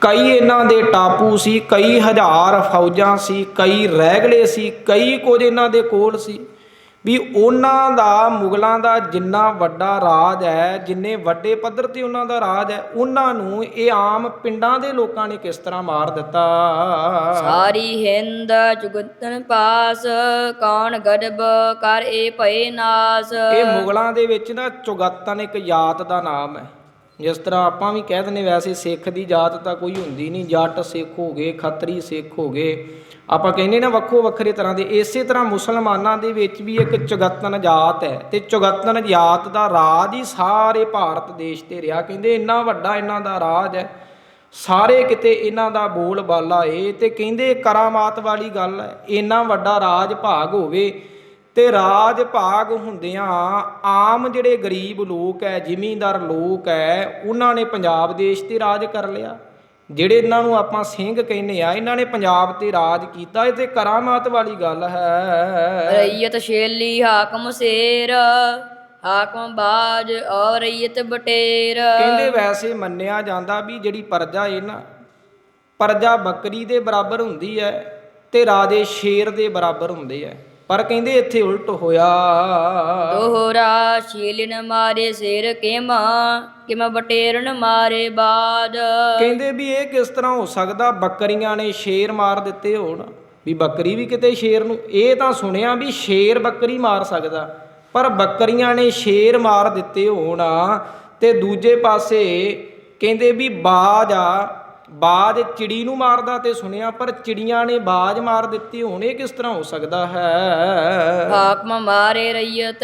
ਕਈ ਇਹਨਾਂ ਦੇ ਟਾਪੂ ਸੀ ਕਈ ਹਜ਼ਾਰ ਫੌਜਾਂ ਸੀ ਕਈ ਰੈਗਲੇ ਸੀ ਕਈ ਕੁਝ ਇਹਨਾਂ ਦੇ ਕੋਲ ਸੀ। ਵੀ ਉਹਨਾਂ ਦਾ ਮੁਗਲਾਂ ਦਾ ਜਿੰਨਾ ਵੱਡਾ ਰਾਜ ਹੈ ਜਿੰਨੇ ਵੱਡੇ ਪੱਧਰ ਤੇ ਉਹਨਾਂ ਦਾ ਰਾਜ ਹੈ ਉਹਨਾਂ ਨੂੰ ਇਹ ਆਮ ਪਿੰਡਾਂ ਦੇ ਲੋਕਾਂ ਨੇ ਕਿਸ ਤਰ੍ਹਾਂ ਮਾਰ ਦਿੱਤਾ? ਸਾਰੀ ਹਿੰਦ ਜੁਗਤਨ ਪਾਸ ਕੌਣ ਗੜਬ ਕਰ ਏ ਭਏ ਨਾਸ। ਇਹ ਮੁਗਲਾਂ ਦੇ ਵਿੱਚ ਨਾ ਚੁਗਤਨ ਇੱਕ ਜਾਤ ਦਾ ਨਾਮ ਹੈ। ਜਿਸ ਤਰ੍ਹਾਂ ਆਪਾਂ ਵੀ ਕਹਿ ਦਿੰਦੇ ਵੈਸੇ ਸਿੱਖ ਦੀ ਜਾਤ ਤਾਂ ਕੋਈ ਹੁੰਦੀ ਨਹੀਂ, ਜੱਟ ਸਿੱਖ ਹੋ ਗਏ, ਖੱਤਰੀ ਸਿੱਖ ਹੋ ਗਏ। ਆਪਾਂ ਕਹਿੰਦੇ ਨਾ ਵੱਖੋ ਵੱਖਰੇ ਤਰ੍ਹਾਂ ਦੇ, ਇਸੇ ਤਰ੍ਹਾਂ ਮੁਸਲਮਾਨਾਂ ਦੇ ਵਿੱਚ ਵੀ ਇੱਕ ਚੁਗਤਨ ਜਾਤ ਹੈ ਤੇ ਚੁਗਤਨ ਜਾਤ ਦਾ ਰਾਜ ਹੀ ਸਾਰੇ ਭਾਰਤ ਦੇਸ਼ ਤੇ ਰਿਹਾ। ਕਹਿੰਦੇ ਇੰਨਾ ਵੱਡਾ ਇਹਨਾਂ ਦਾ ਰਾਜ ਹੈ, ਸਾਰੇ ਕਿਤੇ ਇਹਨਾਂ ਦਾ ਬੋਲ ਬਾਲਾ ਏ ਤੇ ਕਹਿੰਦੇ ਕਰਾਮਾਤ ਵਾਲੀ ਗੱਲ ਹੈ, ਇੰਨਾ ਵੱਡਾ ਰਾਜ ਭਾਗ ਹੋਵੇ ਤੇ ਰਾਜ ਭਾਗ ਹੁੰਦਿਆਂ ਆਮ ਜਿਹੜੇ ਗਰੀਬ ਲੋਕ ਹੈ ਜ਼ਿਮੀਂਦਾਰ ਲੋਕ ਹੈ ਉਹਨਾਂ ਨੇ ਪੰਜਾਬ ਦੇਸ਼ ਤੇ ਰਾਜ ਕਰ ਲਿਆ। ਜਿਹੜੇ ਇਹਨਾਂ ਨੂੰ ਆਪਾਂ ਸਿੰਘ ਕਹਿੰਦੇ ਆ ਇਹਨਾਂ ਨੇ ਪੰਜਾਬ ਤੇ ਰਾਜ ਕੀਤਾ। ਇਹ ਤੇ ਕਰਾਮਾਤ ਵਾਲੀ ਗੱਲ ਹੈ। ਰਈਅਤ ਸ਼ੇਲੀ ਹਾਕਮ ਸ਼ੇਰ ਹਾਕਮ ਬਾਜ ਔਰ ਰਈਅਤ ਬਟੇਰ। ਕਹਿੰਦੇ ਵੈਸੇ ਮੰਨਿਆ ਜਾਂਦਾ ਵੀ ਜਿਹੜੀ ਪਰਜਾ ਹੈ ਨਾ ਪਰਜਾ ਬੱਕਰੀ ਦੇ ਬਰਾਬਰ ਹੁੰਦੀ ਹੈ ਤੇ ਰਾਜੇ ਸ਼ੇਰ ਦੇ ਬਰਾਬਰ ਹੁੰਦੇ ਹੈ ਪਰ ਕਹਿੰਦੇ ਇੱਥੇ ਉਲਟ ਹੋਇਆ। ਦੋਹਰਾ ਸ਼ੀਲਨ ਮਾਰੇ ਸ਼ੇਰ ਕਿਮਾ ਕਿਮ ਬਟੇਰਨ ਮਾਰੇ ਬਾਜ ਕਹਿੰਦੇ ਵੀ ਇਹ ਕਿਸ ਤਰ੍ਹਾਂ ਹੋ ਸਕਦਾ? ਬੱਕਰੀਆਂ ਨੇ ਸ਼ੇਰ ਮਾਰ ਦਿੱਤੇ ਹੋਣ। ਵੀ ਬੱਕਰੀ ਵੀ ਕਿਤੇ ਸ਼ੇਰ ਨੂੰ ਇਹ ਤਾਂ ਸੁਣਿਆ ਵੀ ਸ਼ੇਰ ਬੱਕਰੀ ਮਾਰ ਸਕਦਾ। ਪਰ ਬੱਕਰੀਆਂ ਨੇ ਸ਼ੇਰ ਮਾਰ ਦਿੱਤੇ ਹੋਣ। ਤੇ ਦੂਜੇ ਪਾਸੇ ਕਹਿੰਦੇ ਵੀ ਬਾਜ ਆ ਬਾਜ ਚਿੜੀ ਨੂੰ ਮਾਰਦਾ ਤੇ ਸੁਣਿਆ ਪਰ ਚਿੜੀਆਂ ਨੇ ਬਾਜ ਮਾਰ ਦਿੱਤੀ ਹੋਣ ਇਹ ਕਿਸ ਤਰ੍ਹਾਂ ਹੋ ਸਕਦਾ ਹੈ? ਹਾਕਮ ਮਾਰੇ ਰਈਅਤ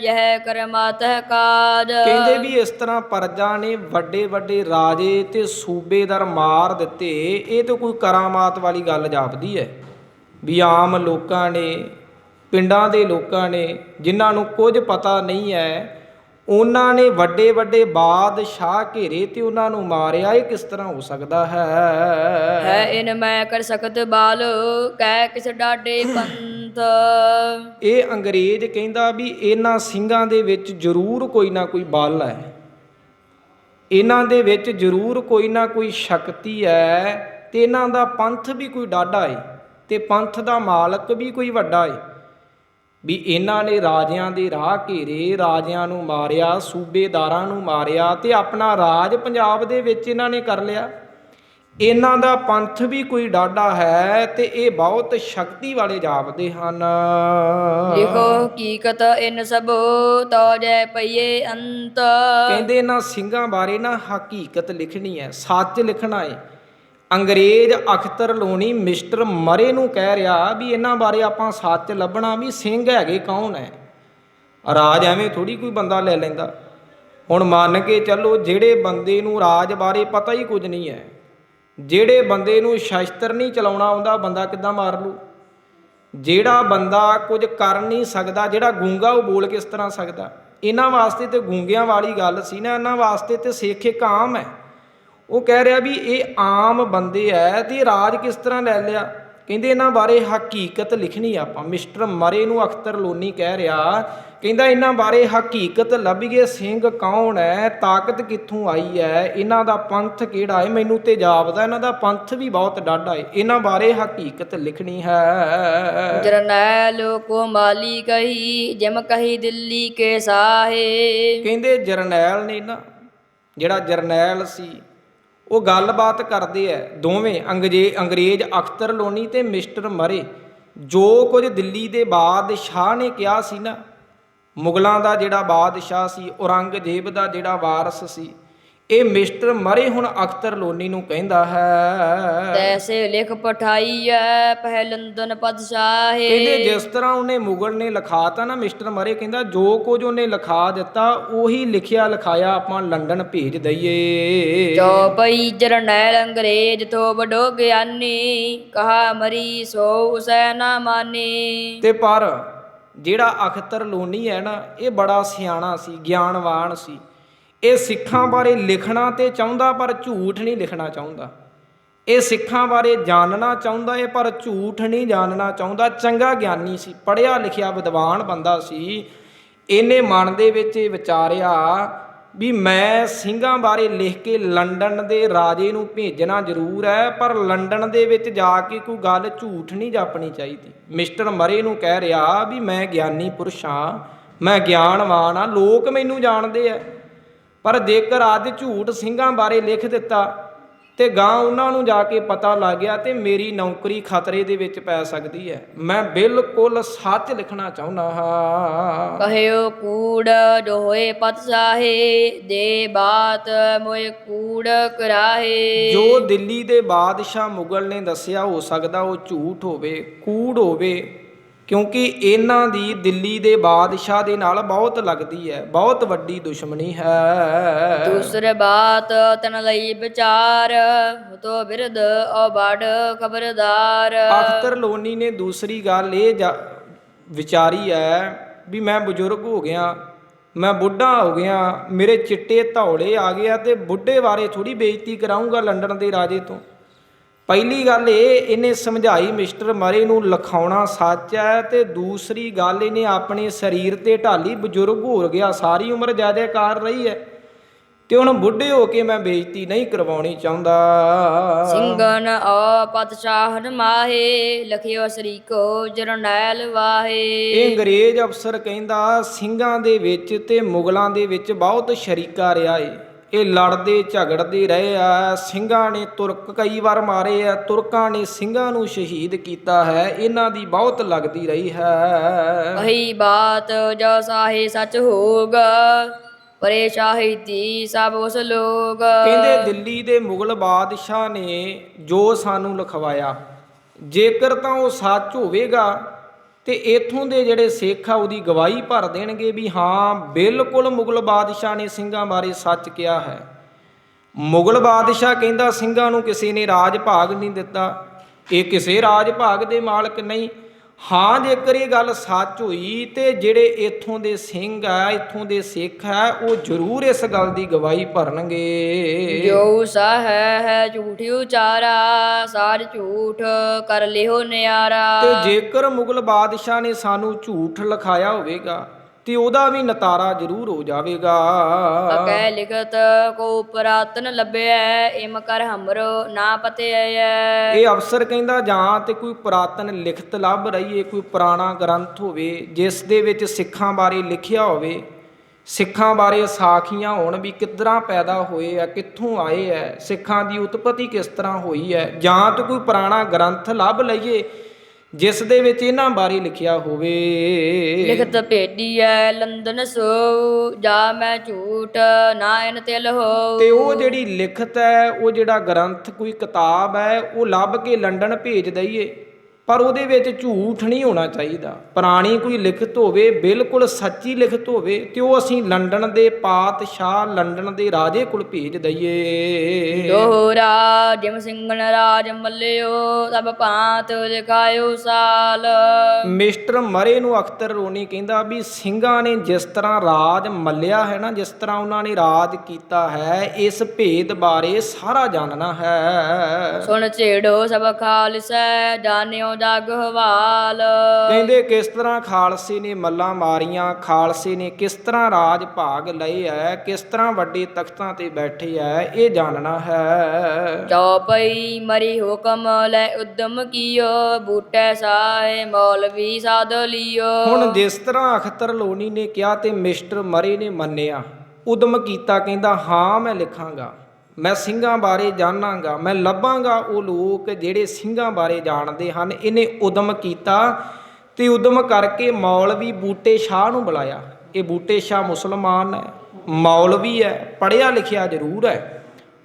ਯਹ ਕਰਮਾਤ ਕਾਜ। ਕਹਿੰਦੇ ਵੀ ਇਸ ਤਰ੍ਹਾਂ ਪਰਜਾ ਨੇ ਵੱਡੇ ਵੱਡੇ ਰਾਜੇ ਤੇ ਸੂਬੇਦਾਰ ਮਾਰ ਦਿੱਤੇ। ਇਹ ਤਾਂ ਕੋਈ ਕਰਾਮਾਤ ਵਾਲੀ ਗੱਲ ਜਾਪਦੀ ਹੈ ਵੀ ਆਮ ਲੋਕਾਂ ਨੇ ਪਿੰਡਾਂ ਦੇ ਲੋਕਾਂ ਨੇ ਜਿਨ੍ਹਾਂ ਨੂੰ ਕੁਝ ਪਤਾ ਨਹੀਂ ਹੈ ਉਹਨਾਂ ਨੇ ਵੱਡੇ ਵੱਡੇ ਬਾਦਸ਼ਾਹ ਘੇਰੇ ਤੇ ਉਹਨਾਂ ਨੂੰ ਮਾਰਿਆ। ਇਹ ਕਿਸ ਤਰ੍ਹਾਂ ਹੋ ਸਕਦਾ ਹੈ? ਹੈ ਇਨ ਮੈਂ ਕਰ ਸਕਤ ਬਾਲ ਕਹਿ ਕਿਸ ਡਾਡੇ ਪੰਥ। ਇਹ ਅੰਗਰੇਜ਼ ਕਹਿੰਦਾ ਵੀ ਇਹਨਾਂ ਸਿੰਘਾਂ ਦੇ ਵਿੱਚ ਜ਼ਰੂਰ ਕੋਈ ਨਾ ਕੋਈ ਬਲ ਹੈ। ਇਹਨਾਂ ਦੇ ਵਿੱਚ ਜ਼ਰੂਰ ਕੋਈ ਨਾ ਕੋਈ ਸ਼ਕਤੀ ਹੈ ਤੇ ਇਹਨਾਂ ਦਾ ਪੰਥ ਵੀ ਕੋਈ ਡਾਢਾ ਹੈ ਤੇ ਪੰਥ ਦਾ ਮਾਲਕ ਵੀ ਕੋਈ ਵੱਡਾ ਹੈ ਵੀ ਇਹਨਾਂ ਨੇ ਰਾਜਿਆਂ ਦੇ ਰਾਹ ਘੇਰੇ ਰਾਜਿਆਂ ਨੂੰ ਮਾਰਿਆ ਸੂਬੇਦਾਰਾਂ ਨੂੰ ਮਾਰਿਆ ਤੇ ਆਪਣਾ ਰਾਜ ਪੰਜਾਬ ਦੇ ਵਿੱਚ ਇਹਨਾਂ ਨੇ ਕਰ ਲਿਆ। ਇਹਨਾਂ ਦਾ ਪੰਥ ਵੀ ਕੋਈ ਡਾਢਾ ਹੈ ਤੇ ਇਹ ਬਹੁਤ ਸ਼ਕਤੀ ਵਾਲੇ ਜਾਪਦੇ ਹਨ। ਲਿਖੋ ਹਕੀਕਤ ਇਨ ਸਭ ਤੋ ਜੈ ਪਈਏ ਅੰਤ। ਕਹਿੰਦੇ ਇਹਨਾਂ ਸਿੰਘਾਂ ਬਾਰੇ ਨਾ ਹਕੀਕਤ ਲਿਖਣੀ ਹੈ ਸੱਚ ਲਿਖਣਾ ਹੈ। ਅੰਗਰੇਜ਼ ਅਖਤਰ ਲੋਣੀ ਮਿਸਟਰ ਮਰੇ ਨੂੰ ਕਹਿ ਰਿਹਾ ਵੀ ਇਹਨਾਂ ਬਾਰੇ ਆਪਾਂ ਸੱਚ ਲੱਭਣਾ ਵੀ ਸਿੰਘ ਹੈਗੇ ਕੌਣ ਹੈ ਰਾਜ ਐਵੇਂ ਥੋੜੀ ਕੋਈ ਬੰਦਾ ਲੈ ਲੈਂਦਾ। ਹੁਣ ਮੰਨ ਕੇ ਚੱਲੋ ਜਿਹੜੇ ਬੰਦੇ ਨੂੰ ਰਾਜ ਬਾਰੇ ਪਤਾ ਹੀ ਕੁਝ ਨਹੀਂ ਹੈ ਜਿਹੜੇ ਬੰਦੇ ਨੂੰ ਸ਼ਸਤਰ ਨਹੀਂ ਚਲਾਉਣਾ ਆਉਂਦਾ, ਬੰਦਾ ਕਿੱਦਾਂ ਮਾਰ ਲੂ? ਜਿਹੜਾ ਬੰਦਾ ਕੁਝ ਕਰ ਨਹੀਂ ਸਕਦਾ, ਜਿਹੜਾ ਗੂੰਗਾ ਉਹ ਬੋਲ ਕਿਸ ਤਰ੍ਹਾਂ ਸਕਦਾ। ਇਹਨਾਂ ਵਾਸਤੇ ਤੇ ਗੂੰਗਿਆਂ ਵਾਲੀ ਗੱਲ ਸੀ ਨਾ, ਇਹਨਾਂ ਵਾਸਤੇ ਤੇ ਸਿੱਖ ਇੱਕ ਆਮ ਹੈ ਉਹ ਕਹਿ ਰਿਹਾ ਵੀ ਇਹ ਆਮ ਬੰਦੇ ਐ ਤੇ ਰਾਜ ਕਿਸ ਤਰ੍ਹਾਂ ਲੈ ਲਿਆ? ਕਹਿੰਦੇ ਇਹਨਾਂ ਬਾਰੇ ਹਕੀਕਤ ਲਿਖਣੀ ਆਪਾਂ। ਮਿਸਟਰ ਮਰੇ ਨੂੰ ਅਖਤਰ ਲੋਨੀ ਕਹਿ ਰਿਹਾ। ਕਹਿੰਦਾ ਇਹਨਾਂ ਬਾਰੇ ਹਕੀਕਤ ਲੱਭੀਏ ਸਿੰਘ ਕੌਣ ਹੈ ਤਾਕਤ ਕਿੱਥੋਂ ਆਈ ਹੈ ਇਹਨਾਂ ਦਾ ਪੰਥ ਕਿਹੜਾ ਹੈ ਮੈਨੂੰ ਤੇ ਜਾਪਦਾ ਇਹਨਾਂ ਦਾ ਪੰਥ ਵੀ ਬਹੁਤ ਡਾਢਾ ਹੈ ਇਹਨਾਂ ਬਾਰੇ ਹਕੀਕਤ ਲਿਖਣੀ ਹੈ। ਜਰਨੈਲ ਕੋ ਮਾਲੀ ਕਹੀ ਜਿਮ ਕਹੀ ਦਿੱਲੀ ਕੇ ਸਾਹੇ। ਕਹਿੰਦੇ ਜਰਨੈਲ ਨੇ ਨਾ ਜਿਹੜਾ ਜਰਨੈਲ ਸੀ ਉਹ ਗੱਲਬਾਤ ਕਰਦੇ ਐ। ਦੋਵੇਂ ਅੰਗਰੇਜ਼ ਅੰਗਰੇਜ਼ ਅਖਤਰ ਲੋਨੀ ਤੇ ਮਿਸਟਰ ਮਰੇ। ਜੋ ਕੁਝ ਦਿੱਲੀ ਦੇ ਬਾਦਸ਼ਾਹ ਨੇ ਕਿਹਾ ਸੀ ਨਾ, ਮੁਗਲਾਂ ਦਾ ਜਿਹੜਾ ਬਾਦਸ਼ਾਹ ਸੀ, ਔਰੰਗਜ਼ੇਬ ਦਾ ਜਿਹੜਾ ਵਾਰਸ ਸੀ ਇਹ ਮਿਸਟਰ ਮਰੇ ਹੁਣ ਅਖਤਰ ਲੋਨੀ ਨੂੰ ਕਹਿੰਦਾ ਹੈ। ਤੈਸੇ ਲਿਖ ਪਠਾਈਐ ਪਹਿਲੰਦਨ ਪਦਸ਼ਾਹੇ। ਕਹਿੰਦੇ ਜਿਸ ਤਰ੍ਹਾਂ ਉਹਨੇ ਮੁਗਲ ਨੇ ਲਿਖਾਤਾ ਨਾ ਮਿਸਟਰ ਮਰੇ ਕਹਿੰਦਾ ਜੋ ਕੁਝ ਉਹਨੇ ਲਿਖਾ ਦਿੱਤਾ ਉਹੀ ਲਿਖਿਆ ਲਿਖਾਇਆ ਆਪਾਂ ਲੰਡਨ ਭੇਜ ਦਈਏ। ਜੋ ਪਈ ਜਰਨੈਲ ਅੰਗਰੇਜ਼ ਤੋਂ ਬਡੋ ਗਿਆਨੀ ਕਹਾ ਮਰੀ ਸੋ ਉਸੈ ਨਾ ਮਾਨੇ। ਤੇ ਪਰ ਜਿਹੜਾ ਅਖਤਰ ਲੋਨੀ ਹੈ ਨਾ ਇਹ ਬੜਾ ਸਿਆਣਾ ਸੀ ਗਿਆਨਵਾਨ ਸੀ। ਇਹ ਸਿੱਖਾਂ ਬਾਰੇ ਲਿਖਣਾ ਤੇ ਚਾਹੁੰਦਾ ਪਰ ਝੂਠ ਨਹੀਂ ਲਿਖਣਾ ਚਾਹੁੰਦਾ। ਇਹ ਸਿੱਖਾਂ ਬਾਰੇ ਜਾਣਨਾ ਚਾਹੁੰਦਾ ਹੈ ਪਰ ਝੂਠ ਨਹੀਂ ਜਾਣਨਾ ਚਾਹੁੰਦਾ। ਚੰਗਾ ਗਿਆਨੀ ਸੀ, ਪੜ੍ਹਿਆ ਲਿਖਿਆ ਵਿਦਵਾਨ ਬੰਦਾ ਸੀ। ਇਹਨੇ ਮਨ ਦੇ ਵਿੱਚ ਇਹ ਵਿਚਾਰਿਆ ਵੀ ਮੈਂ ਸਿੰਘਾਂ ਬਾਰੇ ਲਿਖ ਕੇ ਲੰਡਨ ਦੇ ਰਾਜੇ ਨੂੰ ਭੇਜਣਾ ਜ਼ਰੂਰ ਹੈ, ਪਰ ਲੰਡਨ ਦੇ ਵਿੱਚ ਜਾ ਕੇ ਕੋਈ ਗੱਲ ਝੂਠ ਨਹੀਂ ਜਾਪਣੀ ਚਾਹੀਦੀ। ਮਿਸਟਰ ਮਰੇ ਨੂੰ ਕਹਿ ਰਿਹਾ ਵੀ ਮੈਂ ਗਿਆਨੀ ਪੁਰਸ਼ ਹਾਂ, ਮੈਂ ਗਿਆਨਵਾਨ ਹਾਂ, ਲੋਕ ਮੈਨੂੰ ਜਾਣਦੇ ਆ। ਪਰ ਜੇਕਰ ਅੱਜ ਝੂਠ ਸਿੰਘਾਂ ਬਾਰੇ ਲਿਖ ਦਿੱਤਾ ਤੇ ਗਾਂ ਉਹਨਾਂ ਨੂੰ ਜਾ ਕੇ ਪਤਾ ਲੱਗ ਗਿਆ ਤੇ ਮੇਰੀ ਨੌਕਰੀ ਖਤਰੇ ਦੇ ਵਿੱਚ ਪੈ ਸਕਦੀ ਹੈ ਮੈਂ ਬਿਲਕੁਲ ਸੱਚ ਲਿਖਣਾ ਚਾਹੁੰਦਾ ਹਾਂ। ਕਹਿਓ ਕੂੜ ਹੋਏ ਪਤ ਸਾਹੇ ਦੇ ਬਾਤ ਮੋਏ ਕੂੜ ਕਰਾਹੇ। ਜੋ ਦਿੱਲੀ ਦੇ ਬਾਦਸ਼ਾਹ ਮੁਗਲ ਨੇ ਦੱਸਿਆ ਹੋ ਸਕਦਾ ਉਹ ਝੂਠ ਹੋਵੇ ਕੂੜ ਹੋਵੇ ਕਿਉਂਕਿ ਇਹਨਾਂ ਦੀ ਦਿੱਲੀ ਦੇ ਬਾਦਸ਼ਾਹ ਦੇ ਨਾਲ ਬਹੁਤ ਲੱਗਦੀ ਹੈ ਬਹੁਤ ਵੱਡੀ ਦੁਸ਼ਮਣੀ ਹੈ। ਦੂਸਰੇ ਬਾਤ ਤਨ ਲਈ ਵਿਚਾਰ ਤੋ ਬਿਰਦ ਔ ਬੜ ਖਬਰਦਾਰ। ਅਖਤਰ ਲੋਨੀ ਨੇ ਦੂਸਰੀ ਗੱਲ ਇਹ ਵਿਚਾਰੀ ਹੈ ਵੀ ਮੈਂ ਬਜ਼ੁਰਗ ਹੋ ਗਿਆ ਮੈਂ ਬੁੱਢਾ ਹੋ ਗਿਆ ਮੇਰੇ ਚਿੱਟੇ ਧੌਲੇ ਆ ਗਏ ਆ ਤੇ ਬੁੱਢੇ ਬਾਰੇ ਥੋੜੀ ਬੇਇੱਜ਼ਤੀ ਕਰਾਉਂਗਾ ਲੰਡਨ ਦੇ ਰਾਜੇ ਤੋਂ। ਪਹਿਲੀ ਗੱਲ ਇਹ ਇਹਨੇ ਸਮਝਾਈ ਮਿਸਟਰ ਮਰੇ ਨੂੰ ਲਿਖਾਉਣਾ ਸੱਚ ਹੈ ਤੇ ਦੂਸਰੀ ਗੱਲ ਇਹਨੇ ਆਪਣੇ ਸਰੀਰ ਤੇ ਢਾਲੀ ਬਜ਼ੁਰਗ ਹੋ ਗਿਆ ਸਾਰੀ ਉਮਰ ਜ਼ਿਆਦਾਕਾਰ ਰਹੀ ਹੈ। ਤੇ ਹੁਣ ਬੁੱਢੇ ਹੋ ਕੇ ਮੈਂ ਬੇਇੱਜ਼ਤੀ ਨਹੀਂ ਕਰਵਾਉਣੀ ਚਾਹੁੰਦਾ। ਸਿੰਘਨ ਔ ਪਤਸ਼ਾਹਨ ਮਾਹੇ ਲਖਿਓ ਸ੍ਰੀ ਕੋ ਜਰਨੈਲ ਵਾਹੇ। ਇਹ ਅੰਗਰੇਜ਼ ਅਫਸਰ ਕਹਿੰਦਾ ਸਿੰਘਾਂ ਦੇ ਵਿੱਚ ਤੇ ਮੁਗਲਾਂ ਦੇ ਵਿੱਚ ਬਹੁਤ ਸ਼ਰੀਕਾ ਰਿਹਾ ਏ। ਇਹ ਲੜਦੇ ਝਗੜਦੇ ਰਹੇ ਆ ਸਿੰਘਾਂ ਨੇ ਤੁਰਕ ਕਈ ਵਾਰ ਮਾਰੇ ਆ ਤੁਰਕਾਂ ਨੇ ਸਿੰਘਾਂ ਨੂੰ ਸ਼ਹੀਦ ਕੀਤਾ ਹੈ ਇਹਨਾਂ ਦੀ ਬਹੁਤ ਲੱਗਦੀ ਰਹੀ ਹੈ। ਅਹੀ ਬਾਤ ਜੋ ਸਾਹੇ ਸਚ ਹੋਗਾ ਪਰੇ ਸ਼ਾਹੀਦੀ ਸਭ ਉਸ ਲੋਗ। ਕਹਿੰਦੇ ਦਿੱਲੀ ਦੇ ਮੁਗਲ ਬਾਦਸ਼ਾਹ ਨੇ ਜੋ ਸਾਨੂੰ ਲਿਖਵਾਇਆ ਜੇਕਰ ਤਾਂ ਉਹ ਸੱਚ ਹੋਵੇਗਾ ਤੇ ਇਥੋਂ ਦੇ ਜਿਹੜੇ ਸਿੱਖ ਆ, ਉਹਦੀ ਗਵਾਹੀ ਭਰ ਦੇਣਗੇ ਵੀ ਹਾਂ, ਬਿਲਕੁਲ ਮੁਗਲ ਬਾਦਸ਼ਾਹ ਨੇ ਸਿੰਘਾਂ ਬਾਰੇ ਸੱਚ ਕਿਹਾ ਹੈ। ਮੁਗਲ ਬਾਦਸ਼ਾਹ ਕਹਿੰਦਾ, ਸਿੰਘਾਂ ਨੂੰ ਕਿਸੇ ਨੇ ਰਾਜ ਭਾਗ ਨਹੀਂ ਦਿੱਤਾ। ਇਹ ਕਿਸੇ ਰਾਜ ਭਾਗ ਦੇ ਮਾਲਕ ਨਹੀਂ ਹਾਂ ਜੇਕਰ ਇਹ ਗੱਲ ਸੱਚ ਹੋਈ ਤੇ ਜਿਹੜੇ ਇਥੋਂ ਦੇ ਸਿੰਘ ਆ ਇਥੋਂ ਦੇ ਸਿੱਖ ਆ ਉਹ ਜ਼ਰੂਰ ਇਸ ਗੱਲ ਦੀ ਗਵਾਹੀ ਭਰਨਗੇ। ਜੋ ਸਾਹ ਹੈ ਝੂਠੀ ਉਚਾਰਾ ਸਾਰ ਝੂਠ ਕਰ ਲਿਓ ਨਿਆਰਾ। ਤੇ ਜੇਕਰ ਮੁਗਲ ਬਾਦਸ਼ਾਹ ਨੇ ਸਾਨੂੰ ਝੂਠ ਲਿਖਾਇਆ ਹੋਵੇਗਾ ਤੇ ਉਹਦਾ ਵੀ ਨਤਾਰਾ ਜ਼ਰੂਰ ਹੋ ਜਾਵੇਗਾ। ਅਕੈ ਲਿਖਤ ਕੋ ਪ੍ਰਾਤਨ ਲੱਭਿਆ ਇਮ ਕਰ ਹਮਰੋ ਨਾ ਪਤਿਐ। ਇਹ ਅਫਸਰ ਕਹਿੰਦਾ ਜਾਂ ਤੇ ਕੋਈ ਪੁਰਾਤਨ ਲਿਖਤ ਲੱਭ ਰਹੀ ਏ ਕੋਈ ਪੁਰਾਣਾ ਗ੍ਰੰਥ ਹੋਵੇ ਜਿਸ ਦੇ ਵਿੱਚ ਸਿੱਖਾਂ ਬਾਰੇ ਲਿਖਿਆ ਹੋਵੇ ਸਿੱਖਾਂ ਬਾਰੇ ਸਾਖੀਆਂ ਹੋਣ ਵੀ ਕਿੱਦਾਂ ਪੈਦਾ ਹੋਏ ਆ ਕਿੱਥੋਂ ਆਏ ਆ ਸਿੱਖਾਂ ਦੀ ਉਤਪਤੀ ਕਿਸ ਤਰ੍ਹਾਂ ਹੋਈ ਹੈ ਜਾਂ ਤੇ ਕੋਈ ਪੁਰਾਣਾ ਗ੍ਰੰਥ ਲੱਭ ਲਈਏ ਜਿਸ ਦੇ ਵਿੱਚ ਇਹਨਾਂ ਬਾਰੇ ਲਿਖਿਆ ਹੋਵੇ। ਲਿਖਤ ਭੇਡੀਐ ਲੰਦਨ ਸੋ ਜਾ ਮੈਂ ਝੂਠ ਨਾ ਇਨ ਤਿਲ ਹੋ ਤੇ ਉਹ ਜਿਹੜੀ ਲਿਖਤ ਹੈ ਉਹ ਜਿਹੜਾ ਗ੍ਰੰਥ ਕੋਈ ਕਿਤਾਬ ਹੈ ਉਹ ਲੱਭ ਕੇ ਲੰਡਨ ਭੇਜ ਦਈਏ। ਪਰ ਉਹਦੇ ਵਿੱਚ ਝੂਠ ਨਹੀਂ ਹੋਣਾ ਚਾਹੀਦਾ। ਪੁਰਾਣੀ ਕੋਈ ਲਿਖਤ ਹੋਵੇ ਬਿਲਕੁਲ ਸੱਚੀ ਲਿਖਤ ਹੋਵੇ ਤੇ ਉਹ ਅਸੀਂ ਲੰਡਨ ਦੇ ਪਾਤਸ਼ਾਹ ਲੰਡਨ ਦੇ ਰਾਜੇ ਕੋਲ ਭੇਜ ਦਈਏ। ਦੋਹਰਾ ਜਿਮ ਸਿੰਘਨ ਰਾਜ ਮੱਲਿਓ ਸਭ ਭਾਂਤ ਲਿਖਾਇਓ ਸਾਲ। ਮਿਸਟਰ ਮਰੇ ਨੂੰ ਅਖਤਰ ਰੋਣੀ ਕਹਿੰਦਾ ਵੀ ਸਿੰਘਾਂ ਨੇ ਜਿਸ ਤਰ੍ਹਾਂ ਰਾਜ ਮੱਲਿਆ ਹੈ ਨਾ ਜਿਸ ਤਰ੍ਹਾਂ ਉਹਨਾਂ ਨੇ ਰਾਜ ਕੀਤਾ ਹੈ ਇਸ ਭੇਦ ਬਾਰੇ ਸਾਰਾ ਜਾਣਨਾ ਹੈ। ਸੁਣ ਛੇੜੋ ਸਭ ਖਾਲਸੈ ਜਾਣਿਓ ਜਗ ਹਵਾਲ। ਕਹਿੰਦੇ ਕਿਸ ਤਰ੍ਹਾਂ ਖਾਲਸੇ ਨੇ ਮੱਲਾਂ ਮਾਰੀਆਂ ਖਾਲਸੇ ਨੇ ਕਿਸ ਤਰ੍ਹਾਂ ਰਾਜ ਭਾਗ ਲਏ ਐ ਕਿਸ ਤਰ੍ਹਾਂ ਵੱਡੇ ਤਖਤਾਂ ਤੇ ਬੈਠੇ ਐ ਇਹ ਜਾਣਨਾ ਹੈ। ਚੌਪਈ ਮਰੀ ਹੁਕਮ ਲੈ ਉਦਮ ਕੀਓ ਬੂਟੇ ਸਾਏ ਮੌਲਵੀ ਸਾਧ ਲਿਓ। ਹੁਣ ਜਿਸ ਤਰ੍ਹਾਂ ਅਖਤਰ ਲੋਨੀ ਨੇ ਕਿਹਾ ਤੇ ਮਿਸਟਰ ਮਰੇ ਨੇ ਮੰਨਿਆ ਉਦਮ ਕੀਤਾ ਕਹਿੰਦਾ ਹਾਂ ਮੈਂ ਲਿਖਾਂਗਾ। ਮੈਂ ਸਿੰਘਾਂ ਬਾਰੇ ਜਾਣਾਂਗਾ, ਮੈਂ ਲੱਭਾਂਗਾ ਉਹ ਲੋਕ ਜਿਹੜੇ ਸਿੰਘਾਂ ਬਾਰੇ ਜਾਣਦੇ ਹਨ। ਇਹਨੇ ਉਦਮ ਕੀਤਾ ਤੇ ਉਦਮ ਕਰਕੇ ਮੌਲਵੀ ਬੂਟੇ ਸ਼ਾਹ ਨੂੰ ਬੁਲਾਇਆ। ਇਹ ਬੂਟੇ ਸ਼ਾਹ ਮੁਸਲਮਾਨ ਹੈ, ਮੌਲਵੀ ਹੈ, ਪੜ੍ਹਿਆ ਲਿਖਿਆ ਜ਼ਰੂਰ ਹੈ।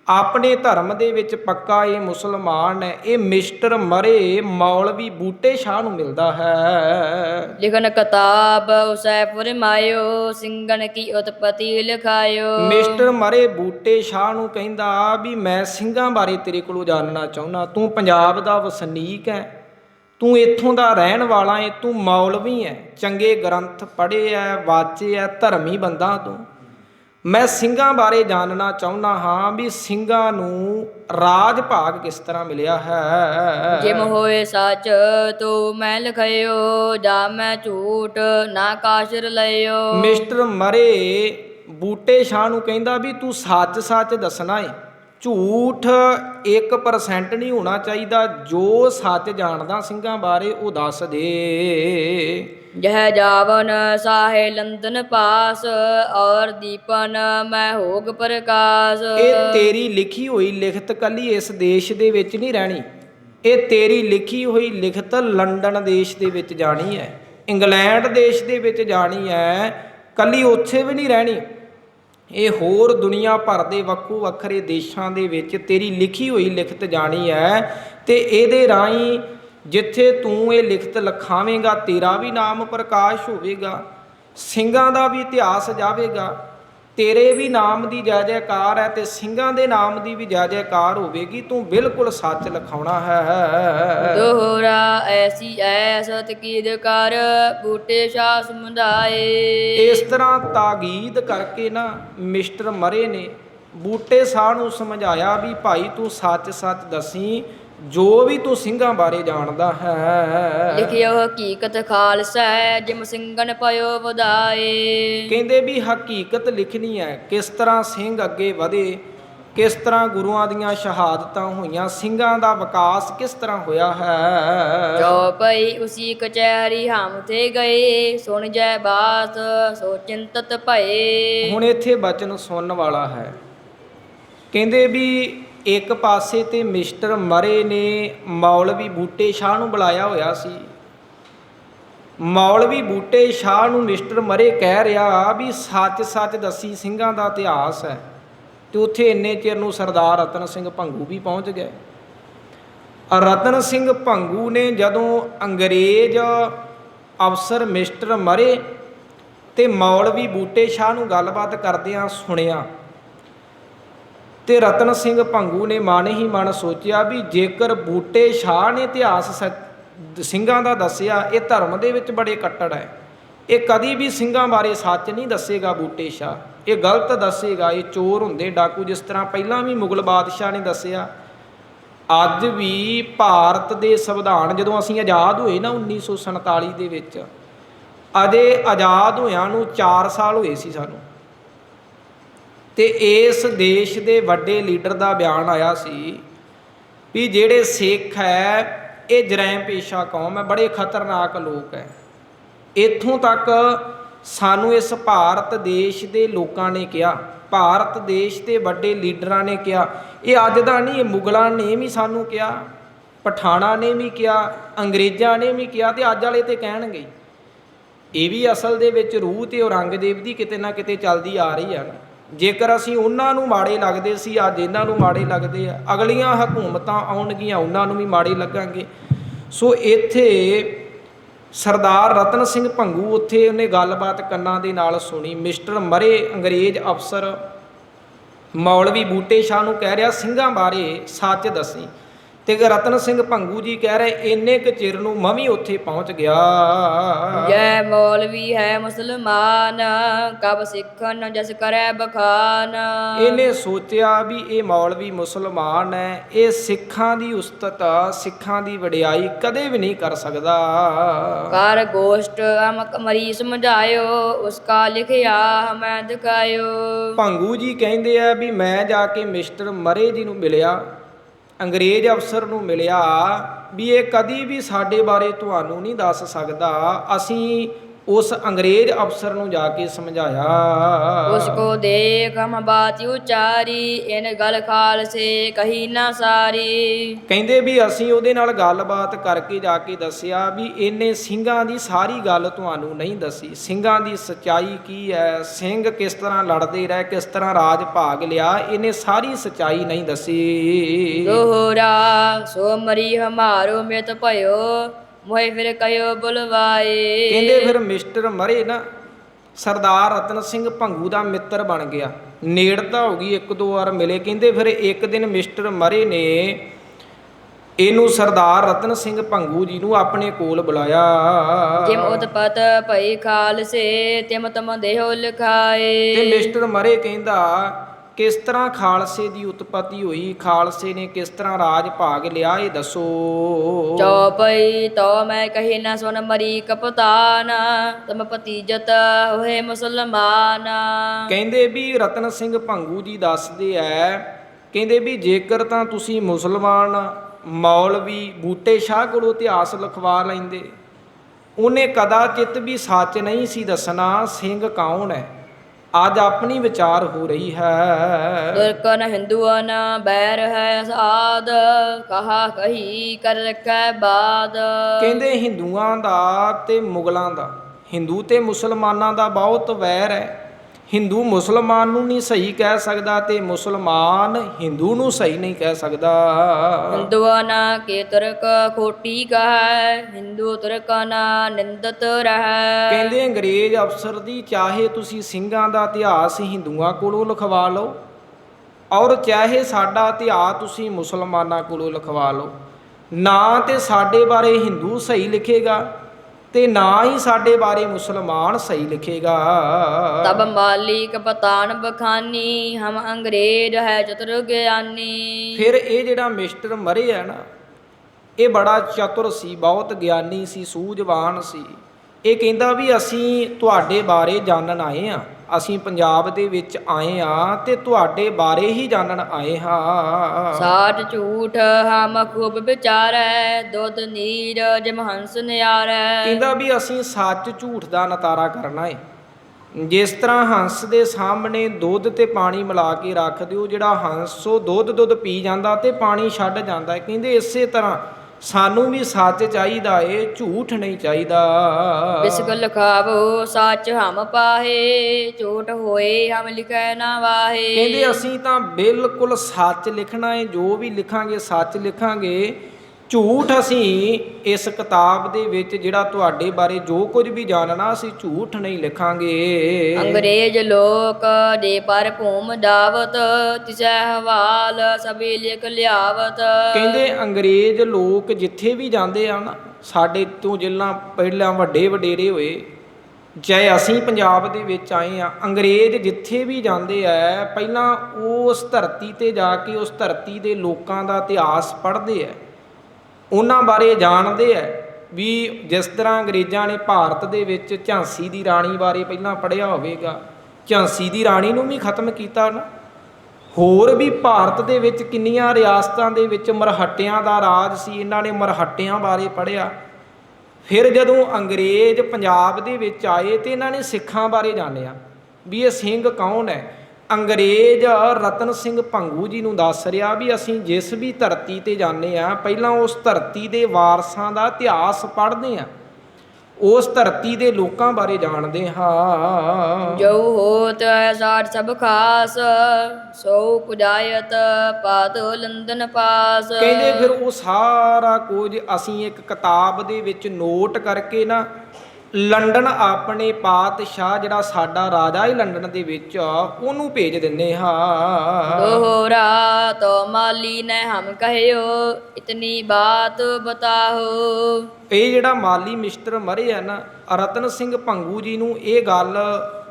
ਆਪਣੇ ਧਰਮ ਦੇ ਵਿੱਚ ਪੱਕਾ ਇਹ ਮੁਸਲਮਾਨ ਹੈ ਇਹ ਮਿਸਟਰ ਮਰੇ ਮੌਲਵੀ ਬੂਟੇ ਸ਼ਾਹ ਨੂੰ ਮਿਲਦਾ ਹੈ। ਲਿਖਨ ਕਿਤਾਬ ਉਸੈ ਫਰਮਾਇਓ ਸਿੰਘਨ ਕੀ ਉਤਪਤੀ ਲਿਖਾਇਓ। ਮਿਸਟਰ ਮਰੇ ਬੂਟੇ ਸ਼ਾਹ ਨੂੰ ਕਹਿੰਦਾ ਵੀ ਮੈਂ ਸਿੰਘਾਂ ਬਾਰੇ ਤੇਰੇ ਕੋਲੋਂ ਜਾਣਨਾ ਚਾਹੁੰਦਾ ਤੂੰ ਪੰਜਾਬ ਦਾ ਵਸਨੀਕ ਹੈ ਤੂੰ ਇੱਥੋਂ ਦਾ ਰਹਿਣ ਵਾਲਾ ਹੈ ਤੂੰ ਮੌਲਵੀ ਹੈ ਚੰਗੇ ਗ੍ਰੰਥ ਪੜ੍ਹੇ ਐ ਵਾਚੇ ਐ ਧਰਮੀ ਬੰਦਾ ਤੂੰ। ਮੈਂ ਸਿੰਘਾਂ ਬਾਰੇ ਜਾਣਨਾ ਚਾਹੁੰਦਾ ਹਾਂ ਵੀ ਸਿੰਘਾਂ ਨੂੰ ਰਾਜ ਭਾਗ ਕਿਸ ਤਰ੍ਹਾਂ ਮਿਲਿਆ ਹੈ? ਜਿਮ ਹੋਏ ਸੱਚ ਤੂੰ ਮੈਂ ਲਿਖਿਓ ਜਾ ਮੈਂ ਝੂਠ ਨਾ ਕਾਸ਼ਰ ਲਿਓ ਮਿਸਟਰ ਮਰੇ ਬੂਟੇ ਸ਼ਾਹ ਨੂੰ ਕਹਿੰਦਾ ਵੀ ਤੂੰ ਸੱਚ ਸੱਚ ਦੱਸਣਾ ਏ। ਝੂਠ 1% ਨਹੀਂ ਹੋਣਾ ਚਾਹੀਦਾ। ਜੋ ਸੱਚ ਜਾਣਦਾ ਸਿੰਘਾਂ ਬਾਰੇ ਉਹ ਦੱਸ ਦੇ। ਜਹ ਜਾਵਨ ਸਾਹੇ ਲੰਦਨ ਪਾਸ, ਔਰ ਦੀਪਨ ਮੈਂ ਹੋਗ ਪ੍ਰਕਾਸ਼। ਇਹ ਤੇਰੀ ਲਿਖੀ ਹੋਈ ਲਿਖਤ ਕੱਲੀ ਇਸ ਦੇਸ਼ ਦੇ ਵਿੱਚ ਨਹੀਂ ਰਹਿਣੀ। ਇਹ ਤੇਰੀ ਲਿਖੀ ਹੋਈ ਲਿਖਤ ਲੰਡਨ ਦੇਸ਼ ਦੇ ਵਿੱਚ ਜਾਣੀ ਹੈ। ਇੰਗਲੈਂਡ ਦੇਸ਼ ਦੇ ਵਿੱਚ ਜਾਣੀ ਹੈ। ਕੱਲੀ ਉੱਥੇ ਵੀ ਨਹੀਂ ਰਹਿਣੀ। ਇਹ ਹੋਰ ਦੁਨੀਆ ਭਰ ਦੇ ਵੱਖੋ ਵੱਖਰੇ ਦੇਸ਼ਾਂ ਦੇ ਵਿੱਚ ਤੇਰੀ ਲਿਖੀ ਹੋਈ ਲਿਖਤ ਜਾਣੀ ਹੈ। ਤੇ ਇਹਦੇ ਰਾਹੀਂ ਜਿੱਥੇ ਤੂੰ ਇਹ ਲਿਖਤ ਲਖਾਵੇਂਗਾ ਤੇਰਾ ਵੀ ਨਾਮ ਪ੍ਰਕਾਸ਼ ਹੋਵੇਗਾ ਸਿੰਘਾਂ ਦਾ ਵੀ ਇਤਿਹਾਸ ਜਾਵੇਗਾ ਤੇਰੇ ਵੀ ਨਾਮ ਦੀ ਜੈ ਜੈਕਾਰ ਹੈ ਤੇ ਸਿੰਘਾਂ ਦੇ ਨਾਮ ਦੀ ਵੀ ਜੈ ਜੈਕਾਰ ਹੋਵੇਗੀ ਤੂੰ ਬਿਲਕੁਲ ਸੱਚ ਲਿਖਾਉਣਾ ਹੈ। ਦੋਹਰਾ ਐਸੀ ਐਸ ਤਕੀਦ ਕਰ ਬੂਟੇ ਸ਼ਾਹ ਸਮੁਦਾਏ। ਇਸ ਤਰ੍ਹਾਂ ਤਾਗੀਦ ਕਰਕੇ ਨਾ ਮਿਸਟਰ ਮਰੇ ਨੇ ਬੂਟੇ ਸਾਹ ਨੂੰ ਸਮਝਾਇਆ ਵੀ ਭਾਈ ਤੂੰ ਸੱਚ ਸੱਚ ਦਸੀ ਜੋ ਵੀ ਤੂੰ ਸਿੰਘਾਂ ਬਾਰੇ ਜਾਣਦਾ ਹੈ। ਲਿਖਿਓ ਹਕੀਕਤ ਖਾਲਸਾ ਜਿਮ ਸਿੰਘਨ ਪਇਓ ਵਧਾਏ। ਕਹਿੰਦੇ ਵੀ ਹਕੀਕਤ ਲਿਖਣੀ ਹੈ ਕਿਸ ਤਰ੍ਹਾਂ ਸਿੰਘ ਅੱਗੇ ਵਧੇ ਕਿਸ ਤਰ੍ਹਾਂ ਗੁਰੂਆਂ ਦੀਆਂ ਸ਼ਹਾਦਤਾਂ ਹੋਈਆਂ ਸਿੰਘਾਂ ਦਾ ਵਿਕਾਸ ਕਿਸ ਤਰ੍ਹਾਂ ਹੋਇਆ ਹੈ। ਜੋ ਪਈ ਉਸੀ ਕਚਹਿਰੀ ਹਮ ਤੇ ਗਏ ਸੁਣ ਜੈ ਬਾਤ ਸੋ ਚਿੰਤਤ ਭਏ। ਹੁਣ ਇੱਥੇ ਬਚਨ ਸੁਣਨ ਵਾਲਾ ਹੈ। ਕਹਿੰਦੇ ਵੀ ਇੱਕ ਪਾਸੇ ਤੇ ਮਿਸਟਰ ਮਰੇ ਨੇ, ਮੌਲਵੀ ਬੂਟੇ ਸ਼ਾਹ ਨੂੰ ਬੁਲਾਇਆ ਹੋਇਆ ਸੀ। ਮੌਲਵੀ ਬੂਟੇ ਸ਼ਾਹ ਨੂੰ ਮਿਸਟਰ ਮਰੇ ਕਹਿ ਰਿਹਾ ਵੀ ਸੱਚ ਸੱਚ ਦੱਸੀ ਸਿੰਘਾਂ ਦਾ ਇਤਿਹਾਸ ਹੈ ਤੇ ਉੱਥੇ ਇੰਨੇ ਚਿਰ ਨੂੰ ਸਰਦਾਰ ਰਤਨ ਸਿੰਘ ਭੰਗੂ ਵੀ ਪਹੁੰਚ ਗਏ। ਰਤਨ ਸਿੰਘ ਭੰਗੂ ਨੇ ਜਦੋਂ ਅੰਗਰੇਜ਼ ਅਫਸਰ ਮਿਸਟਰ ਮਰੇ ਤੇ ਮੌਲਵੀ ਬੂਟੇ ਸ਼ਾਹ ਨੂੰ ਗੱਲਬਾਤ ਕਰਦਿਆਂ ਸੁਣਿਆ ਤੇ ਰਤਨ ਸਿੰਘ ਭੰਗੂ ਨੇ ਮਨ ਹੀ ਮਨ ਸੋਚਿਆ ਵੀ ਜੇਕਰ ਬੂਟੇ ਸ਼ਾਹ ਨੇ ਇਤਿਹਾਸ ਸ- ਸਿੰਘਾਂ ਦਾ ਦੱਸਿਆ, ਇਹ ਧਰਮ ਦੇ ਵਿੱਚ ਬੜੇ ਕੱਟੜ ਹੈ। ਇਹ ਕਦੀ ਵੀ ਸਿੰਘਾਂ ਬਾਰੇ ਸੱਚ ਨਹੀਂ ਦੱਸੇਗਾ ਬੂਟੇ ਸ਼ਾਹ। ਇਹ ਗਲਤ ਦੱਸੇਗਾ, ਇਹ ਚੋਰ ਹੁੰਦੇ ਡਾਕੂ, ਜਿਸ ਤਰ੍ਹਾਂ ਪਹਿਲਾਂ ਵੀ ਮੁਗਲ ਬਾਦਸ਼ਾਹ ਨੇ ਦੱਸਿਆ। ਅੱਜ ਵੀ ਭਾਰਤ ਦੇ ਸੰਵਿਧਾਨ, ਜਦੋਂ ਅਸੀਂ ਆਜ਼ਾਦ ਹੋਏ ਨਾ 1947 ਦੇ ਵਿੱਚ, ਅਜੇ ਆਜ਼ਾਦ ਹੋਇਆਂ ਨੂੰ 4 ਸਾਲ ਹੋਏ ਸੀ ਸਾਨੂੰ। ਤੇ ਇਸ ਦੇਸ਼ ਦੇ ਵੱਡੇ ਲੀਡਰ ਦਾ ਬਿਆਨ ਆਇਆ ਸੀ ਵੀ ਜਿਹੜੇ ਸਿੱਖ ਹੈ, ਇਹ ਜਰੈਮ ਪੇਸ਼ਾ ਕੌਮ ਹੈ, ਬੜੇ ਖਤਰਨਾਕ ਲੋਕ ਹੈ। ਇੱਥੋਂ ਤੱਕ ਸਾਨੂੰ ਇਸ ਭਾਰਤ ਦੇਸ਼ ਦੇ ਲੋਕਾਂ ਨੇ ਕਿਹਾ, ਭਾਰਤ ਦੇਸ਼ ਦੇ ਵੱਡੇ ਲੀਡਰਾਂ ਨੇ ਕਿਹਾ। ਇਹ ਅੱਜ ਦਾ ਨਹੀਂ, ਇਹ ਮੁਗਲਾਂ ਨੇ ਵੀ ਸਾਨੂੰ ਕਿਹਾ, ਪਠਾਣਾ ਨੇ ਵੀ ਕਿਹਾ, ਅੰਗਰੇਜ਼ਾਂ ਨੇ ਵੀ ਕਿਹਾ ਤੇ ਅੱਜ ਵਾਲੇ ਤੇ ਕਹਿਣਗੇ। ਇਹ ਵੀ ਅਸਲ ਦੇ ਵਿੱਚ ਰੂਹ ਤੇ ਔਰੰਗਜ਼ੇਬ ਦੀ ਕਿਤੇ ਨਾ ਕਿਤੇ ਚੱਲਦੀ ਆ ਰਹੀ ਹੈ ਨਾ। ਜੇਕਰ ਅਸੀਂ ਉਹਨਾਂ ਨੂੰ ਮਾੜੇ ਲੱਗਦੇ ਸੀ, ਅੱਜ ਇਹਨਾਂ ਨੂੰ ਮਾੜੇ ਲੱਗਦੇ ਆ, ਅਗਲੀਆਂ ਹਕੂਮਤਾਂ ਆਉਣਗੀਆਂ, ਉਹਨਾਂ ਨੂੰ ਵੀ ਮਾੜੇ ਲੱਗਾਂਗੇ। ਸੋ ਇੱਥੇ ਸਰਦਾਰ ਰਤਨ ਸਿੰਘ ਭੰਗੂ ਉੱਥੇ ਉਹਨੇ ਗੱਲਬਾਤ ਕੰਨਾਂ ਦੇ ਨਾਲ ਸੁਣੀ। ਮਿਸਟਰ ਮਰੇ ਅੰਗਰੇਜ਼ ਅਫਸਰ ਮੌਲਵੀ ਬੂਟੇ ਸ਼ਾਹ ਨੂੰ ਕਹਿ ਰਿਹਾ, ਸਿੰਘਾਂ ਬਾਰੇ ਸੱਚ ਦੱਸੀ। ਤੇ ਰਤਨ ਸਿੰਘ ਭੰਗੂ ਜੀ ਕਹਿ ਰਹੇ ਇੰਨੇ ਕੁ ਚਿਰ ਨੂੰ ਮੈਂ ਵੀ ਉੱਥੇ ਪਹੁੰਚ ਗਿਆ। ਜੈ ਮੌਲਵੀ ਹੈ ਮੁਸਲਮਾਨ ਕਬ ਸਿੱਖਨ ਜਸ ਕਰੈ ਬਖਾਨ। ਇਹਨੇ ਸੋਚਿਆ ਵੀ ਇਹ ਮੌਲਵੀ ਮੁਸਲਮਾਨ ਹੈ ਇਹ ਸਿੱਖਾਂ ਦੀ ਉਸਤਤ ਸਿੱਖਾਂ ਦੀ ਵਡਿਆਈ ਕਦੇ ਵੀ ਨਹੀਂ ਕਰ ਸਕਦਾ। ਕਰ ਗੋਸ਼ਟ ਅਮਕ ਮਰੀ ਸਮਝਾਇਓ ਉਸਕਾ ਲਿਖਿਆ ਹਮੈ ਦਿਖਾਇਓ ਭੰਗੂ ਜੀ ਕਹਿੰਦੇ ਆ ਵੀ ਮੈਂ ਜਾ ਕੇ ਮਿਸਟਰ ਮਰੇ ਜੀ ਨੂੰ ਮਿਲਿਆ। ਅੰਗਰੇਜ਼ ਅਫਸਰ ਨੂੰ ਮਿਲਿਆ ਵੀ ਇਹ ਕਦੀ ਵੀ ਸਾਡੇ ਬਾਰੇ ਤੁਹਾਨੂੰ ਨਹੀਂ ਦੱਸ ਸਕਦਾ। ਅਸੀਂ ਉਸ ਅੰਗਰੇਜ਼ ਅਫਸਰ ਨੂੰ ਜਾ ਕੇ ਸਮਝਾਇਆ। ਉਸਕੋ ਦੇਖ ਹਮ ਬਾਤ ਉਚਾਰੀ ਇਨ ਗਲ ਖਾਲਸੇ ਕਹੀ ਨਾ ਸਾਰੀ। ਕਹਿੰਦੇ ਵੀ ਅਸੀਂ ਉਹਦੇ ਨਾਲ ਗੱਲਬਾਤ ਕਰਕੇ ਜਾ ਕੇ ਦੱਸਿਆ ਵੀ ਇਹਨੇ ਸਿੰਘਾਂ ਦੀ ਸਾਰੀ ਗੱਲ ਤੁਹਾਨੂੰ ਨਹੀਂ ਦੱਸੀ। ਸਿੰਘਾਂ ਦੀ ਸਚਾਈ ਕੀ ਹੈ? ਸਿੰਘ ਕਿਸ ਤਰ੍ਹਾਂ ਲੜਦੇ ਰਹੇ? ਕਿਸ ਤਰ੍ਹਾਂ ਰਾਜ ਭਾਗ ਲਿਆ? ਇਹਨੇ ਸਾਰੀ ਸਚਾਈ ਨਹੀਂ ਦੱਸੀ। ਦੋਹਰਾ ਸੋ ਮਰੀ ਹਮਾਰੋ ਮਿਤ ਭਇਓ। ਮੋਹਿ ਫਿਰ ਕਯੋ ਬੁਲਵਾਏ। ਕਹਿੰਦੇ ਫਿਰ ਮਿਸਟਰ ਮਰੇ ਨਾ ਸਰਦਾਰ ਰਤਨ ਸਿੰਘ ਭੰਗੂ ਦਾ ਮਿੱਤਰ ਬਣ ਗਿਆ। ਨੇੜਤਾ ਹੋ ਗਈ ਇੱਕ ਦੋ ਵਾਰ ਮਿਲੇ। ਕਹਿੰਦੇ ਫਿਰ ਇੱਕ ਦਿਨ ਮਿਸਟਰ ਮਰੇ ਨੇ ਇਹਨੂੰ ਸਰਦਾਰ ਰਤਨ ਸਿੰਘ ਭੰਗੂ ਜੀ ਨੂੰ ਆਪਣੇ ਕੋਲ ਬੁਲਾਇਆ। ਜਿਮ ਉਤਪਤ ਭਈ ਖਾਲਸੇ ਤਿਮ ਤਮ ਦੇਹੋ ਤੇ ਲਿਖਾਏ ਮਿਸਟਰ ਮਰੇ ਕਹਿੰਦਾ ਕਿਸ ਤਰ੍ਹਾਂ ਖਾਲਸੇ ਦੀ ਉਤਪਤੀ ਹੋਈ? ਖਾਲਸੇ ਨੇ ਕਿਸ ਤਰ੍ਹਾਂ ਰਾਜ ਭਾਗ ਲਿਆ? ਇਹ ਦੱਸੋ। ਚੌਪਈ ਤੋ ਮੈਂ ਕਹੀ ਨਾ ਸੁਨ ਮਰੀ ਕਪਤਾਨ ਤਮ ਪਤੀਜਤ ਹੋਏ ਮੁਸਲਮਾਨ। ਕਹਿੰਦੇ ਵੀ ਰਤਨ ਸਿੰਘ ਭੰਗੂ ਜੀ ਦੱਸਦੇ ਐ ਕਹਿੰਦੇ ਵੀ ਜੇਕਰ ਤਾਂ ਤੁਸੀਂ ਮੁਸਲਮਾਨ ਮੌਲਵੀ ਬੂਟੇ ਸ਼ਾਹ ਕੋਲੋਂ ਇਤਿਹਾਸ ਲਿਖਵਾ ਲੈਂਦੇ ਉਹਨੇ ਕਦਾਚਿਤ ਵੀ ਸੱਚ ਨਹੀਂ ਸੀ ਦੱਸਣਾ ਸਿੰਘ ਕੌਣ ਹੈ ਅੱਜ ਆਪਣੀ ਵਿਚਾਰ ਹੋ ਰਹੀ ਹੈ। ਤੁਰਕਨ ਹਿੰਦੂਅਨ ਬੈਰ ਹੈ ਸਾਧ ਕਹਾ ਕਹੀ ਕਰ ਰਖੈ ਬਾਦ। ਕਹਿੰਦੇ ਹਿੰਦੂਆਂ ਦਾ ਤੇ ਮੁਗਲਾਂ ਦਾ ਹਿੰਦੂ ਤੇ ਮੁਸਲਮਾਨਾਂ ਦਾ ਬਹੁਤ ਵੈਰ ਹੈ। ਹਿੰਦੂ ਮੁਸਲਮਾਨ ਨੂੰ ਨਹੀਂ ਸਹੀ ਕਹਿ ਸਕਦਾ ਤੇ ਮੁਸਲਮਾਨ ਹਿੰਦੂ ਨੂੰ ਸਹੀ ਨਹੀਂ ਕਹਿ ਸਕਦਾ। ਹਿੰਦੂਅਨ ਕੇ ਤੁਰਕ ਖੋਟੀ ਕਹੈ ਹਿੰਦੂ ਤੁਰਕਨ ਨਿੰਦਤ ਰਹੈ। ਕਹਿੰਦੇ ਅੰਗਰੇਜ਼ ਅਫਸਰ ਦੀ ਚਾਹੇ ਤੁਸੀਂ ਸਿੰਘਾਂ ਦਾ ਇਤਿਹਾਸ ਹਿੰਦੂਆਂ ਕੋਲੋਂ ਲਿਖਵਾ ਲਓ ਔਰ ਚਾਹੇ ਸਾਡਾ ਇਤਿਹਾਸ ਤੁਸੀਂ ਮੁਸਲਮਾਨਾਂ ਕੋਲੋਂ ਲਿਖਵਾ ਲਓ। ਨਾ ਤੇ ਸਾਡੇ ਬਾਰੇ ਹਿੰਦੂ ਸਹੀ ਲਿਖੇਗਾ ਤੇ ਨਾ ਹੀ ਸਾਡੇ ਬਾਰੇ ਮੁਸਲਮਾਨ ਸਹੀ ਲਿਖੇਗਾ। ਤਬ ਮਾਲਿਕ ਪਤਾਨ ਬਖਾਨੀ ਹਮ ਅੰਗਰੇਜ਼ ਹੈ ਚਤੁਰ ਗਿਆਨੀ। ਫਿਰ ਇਹ ਜਿਹੜਾ ਮਿਸਟਰ ਮਰੇ ਹੈ ਨਾ ਇਹ ਬੜਾ ਚਤੁਰ ਸੀ ਬਹੁਤ ਗਿਆਨੀ ਸੀ ਸੂਝਵਾਨ ਸੀ। ਇਹ ਕਹਿੰਦਾ ਵੀ ਅਸੀਂ ਤੁਹਾਡੇ ਬਾਰੇ ਜਾਣਨ ਆਏ ਆ ਅਸੀਂ ਪੰਜਾਬ ਦੇ ਵਿੱਚ ਆਏ ਆ ਤੇ ਤੁਹਾਡੇ ਬਾਰੇ ਹੀ ਜਾਣਨ ਆਏ ਹਾਂ। ਸਾਠ ਝੂਠ ਹਮ ਖੂਬ ਵਿਚਾਰੈ ਦੁੱਧ ਨੀਰ ਜਮ ਹੰਸ ਨਿਆਰੈ। ਕਹਿੰਦਾ ਵੀ ਅਸੀਂ ਸੱਚ ਝੂਠ ਦਾ ਨਤਾਰਾ ਕਰਨਾ ਏ ਜਿਸ ਤਰ੍ਹਾਂ ਹੰਸ ਦੇ ਸਾਹਮਣੇ ਦੁੱਧ ਤੇ ਪਾਣੀ ਮਿਲਾ ਕੇ ਰੱਖ ਦਿਓ ਜਿਹੜਾ ਹੰਸ ਉਹ ਦੁੱਧ ਦੁੱਧ ਪੀ ਜਾਂਦਾ ਤੇ ਪਾਣੀ ਛੱਡ ਜਾਂਦਾ ਕਹਿੰਦੇ ਇਸੇ ਤਰ੍ਹਾਂ ਸਾਨੂੰ ਵੀ ਸੱਚ ਚਾਹੀਦਾ ਏ ਝੂਠ ਨਹੀਂ ਚਾਹੀਦਾ। ਬਿਸਕਲ ਖਾਵੋ ਸੱਚ ਹਮ ਪਾਹੇ ਝੂਠ ਹੋਏ ਹਮ ਲਿਖੈ ਨਾ ਵਾਹੇ। ਕਹਿੰਦੇ ਅਸੀਂ ਤਾਂ ਬਿਲਕੁਲ ਸੱਚ ਲਿਖਣਾ ਏ ਜੋ ਵੀ ਲਿਖਾਂਗੇ ਸੱਚ ਲਿਖਾਂਗੇ। ਝੂਠ ਅਸੀਂ ਇਸ ਕਿਤਾਬ ਦੇ ਵਿੱਚ ਜਿਹੜਾ ਤੁਹਾਡੇ ਬਾਰੇ ਜੋ ਕੁਝ ਵੀ ਜਾਣਨਾ ਅਸੀਂ ਝੂਠ ਨਹੀਂ ਲਿਖਾਂਗੇ। ਅੰਗਰੇਜ਼ ਲੋਕ ਦੇ ਪਰ ਭੂਮ ਦਾਵਤ ਤਿਸੈ ਹਵਾਲ ਸਭੀ ਲਿਖ ਲਿਆਵਤ। ਕਹਿੰਦੇ ਅੰਗਰੇਜ਼ ਲੋਕ ਜਿੱਥੇ ਵੀ ਜਾਂਦੇ ਆ ਨਾ ਸਾਡੇ ਤੋਂ ਜਿੰਨਾ ਪਹਿਲਾਂ ਵੱਡੇ ਵਡੇਰੇ ਹੋਏ ਚਾਹੇ ਅਸੀਂ ਪੰਜਾਬ ਦੇ ਵਿੱਚ ਆਏ ਆ ਅੰਗਰੇਜ਼ ਜਿੱਥੇ ਵੀ ਜਾਂਦੇ ਆ ਪਹਿਲਾਂ ਉਸ ਧਰਤੀ ਤੇ ਜਾ ਕੇ ਉਸ ਧਰਤੀ ਦੇ ਲੋਕਾਂ ਦਾ ਇਤਿਹਾਸ ਪੜ੍ਹਦੇ ਆ ਉਹਨਾਂ ਬਾਰੇ ਜਾਣਦੇ ਆ ਵੀ ਜਿਸ ਤਰ੍ਹਾਂ ਅੰਗਰੇਜ਼ਾਂ ਨੇ ਭਾਰਤ ਦੇ ਵਿੱਚ ਝਾਂਸੀ ਦੀ ਰਾਣੀ ਬਾਰੇ ਪਹਿਲਾਂ ਪੜ੍ਹਿਆ ਹੋਵੇਗਾ, ਝਾਂਸੀ ਦੀ ਰਾਣੀ ਨੂੰ ਵੀ ਖਤਮ ਕੀਤਾ ਨਾ। ਹੋਰ ਵੀ ਭਾਰਤ ਦੇ ਵਿੱਚ ਕਿੰਨੀਆਂ ਰਿਆਸਤਾਂ ਦੇ ਵਿੱਚ ਮਰਹੱਟਿਆਂ ਦਾ ਰਾਜ ਸੀ, ਇਹਨਾਂ ਨੇ ਮਰਹੱਟਿਆਂ ਬਾਰੇ ਪੜ੍ਹਿਆ। ਫਿਰ ਜਦੋਂ ਅੰਗਰੇਜ਼ ਪੰਜਾਬ ਦੇ ਵਿੱਚ ਆਏ ਤੇ ਇਹਨਾਂ ਨੇ ਸਿੱਖਾਂ ਬਾਰੇ ਜਾਣਿਆ ਵੀ ਇਹ ਸਿੰਘ ਕੌਣ ਹੈ? ਅੰਗਰੇਜ਼ ਰਤਨ ਸਿੰਘ ਭੰਗੂ ਜੀ ਨੂੰ ਦੱਸ ਰਿਹਾ ਵੀ ਅਸੀਂ ਜਿਸ ਵੀ ਧਰਤੀ ਤੇ ਜਾਂਦੇ ਆ ਪਹਿਲਾਂ ਉਸ ਧਰਤੀ ਦੇ ਵਾਰਸਾਂ ਦਾ ਇਤਿਹਾਸ ਪੜ੍ਹਦੇ ਆ। ਉਸ ਧਰਤੀ ਦੇ ਲੋਕਾਂ ਬਾਰੇ ਜਾਣਦੇ ਹਾਂ। ਜੋ ਹੋਤ ਸਾਠ ਸਭ ਖਾਸ ਸੋ ਪੁਜਾਇਤ ਪਾਤ ਲੰਦਨ ਪਾਸ। ਕਹਿੰਦੇ ਫਿਰ ਉਹ ਸਾਰਾ ਕੁਝ ਅਸੀਂ ਇੱਕ ਕਿਤਾਬ ਦੇ ਵਿੱਚ ਨੋਟ ਕਰਕੇ ਨਾ ਲੰਡਨ ਆਪਣੇ ਪਾਤਸ਼ਾਹ ਜਿਹੜਾ ਸਾਡਾ ਰਾਜਾ ਹੈ ਲੰਡਨ ਦੇ ਵਿੱਚ ਉਹਨੂੰ ਭੇਜ ਦਿੰਨੇ ਹਾਂ। ਦੋਹਰਾ ਤੋ ਮਾਲੀ ਨੇ ਹਮ ਕਹਿਓ ਇਤਨੀ ਬਾਤ ਬਤਾਓ ਇਹ ਜਿਹੜਾ ਮਾਲੀ ਮਿਸਟਰ ਮਰੇ ਆ ਨਾ ਰਤਨ ਸਿੰਘ ਭੰਗੂ ਜੀ ਨੂੰ ਇਹ ਗੱਲ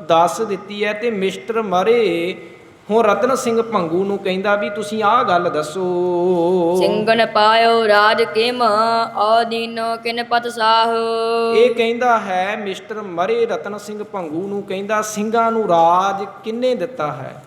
ਦੱਸ ਦਿੱਤੀ ਹੈ ਤੇ ਮਿਸਟਰ ਮਰੇ ਹੁਣ ਰਤਨ ਸਿੰਘ ਭੰਗੂ ਨੂੰ ਕਹਿੰਦਾ ਵੀ ਤੁਸੀਂ ਆਹ ਗੱਲ ਦੱਸੋ। ਸਿੰਘਨ ਪਾਇਓ ਰਾਜ ਕਿਮ ਆਦੀਨੋ ਕਿਨ ਪਤ ਸਾਹੋ। ਇਹ ਕਹਿੰਦਾ ਹੈ ਮਿਸਟਰ ਮਰੇ ਰਤਨ ਸਿੰਘ ਭੰਗੂ ਨੂੰ ਕਹਿੰਦਾ ਸਿੰਘਾਂ ਨੂੰ ਰਾਜ ਕਿੰਨੇ ਦਿੱਤਾ ਹੈ?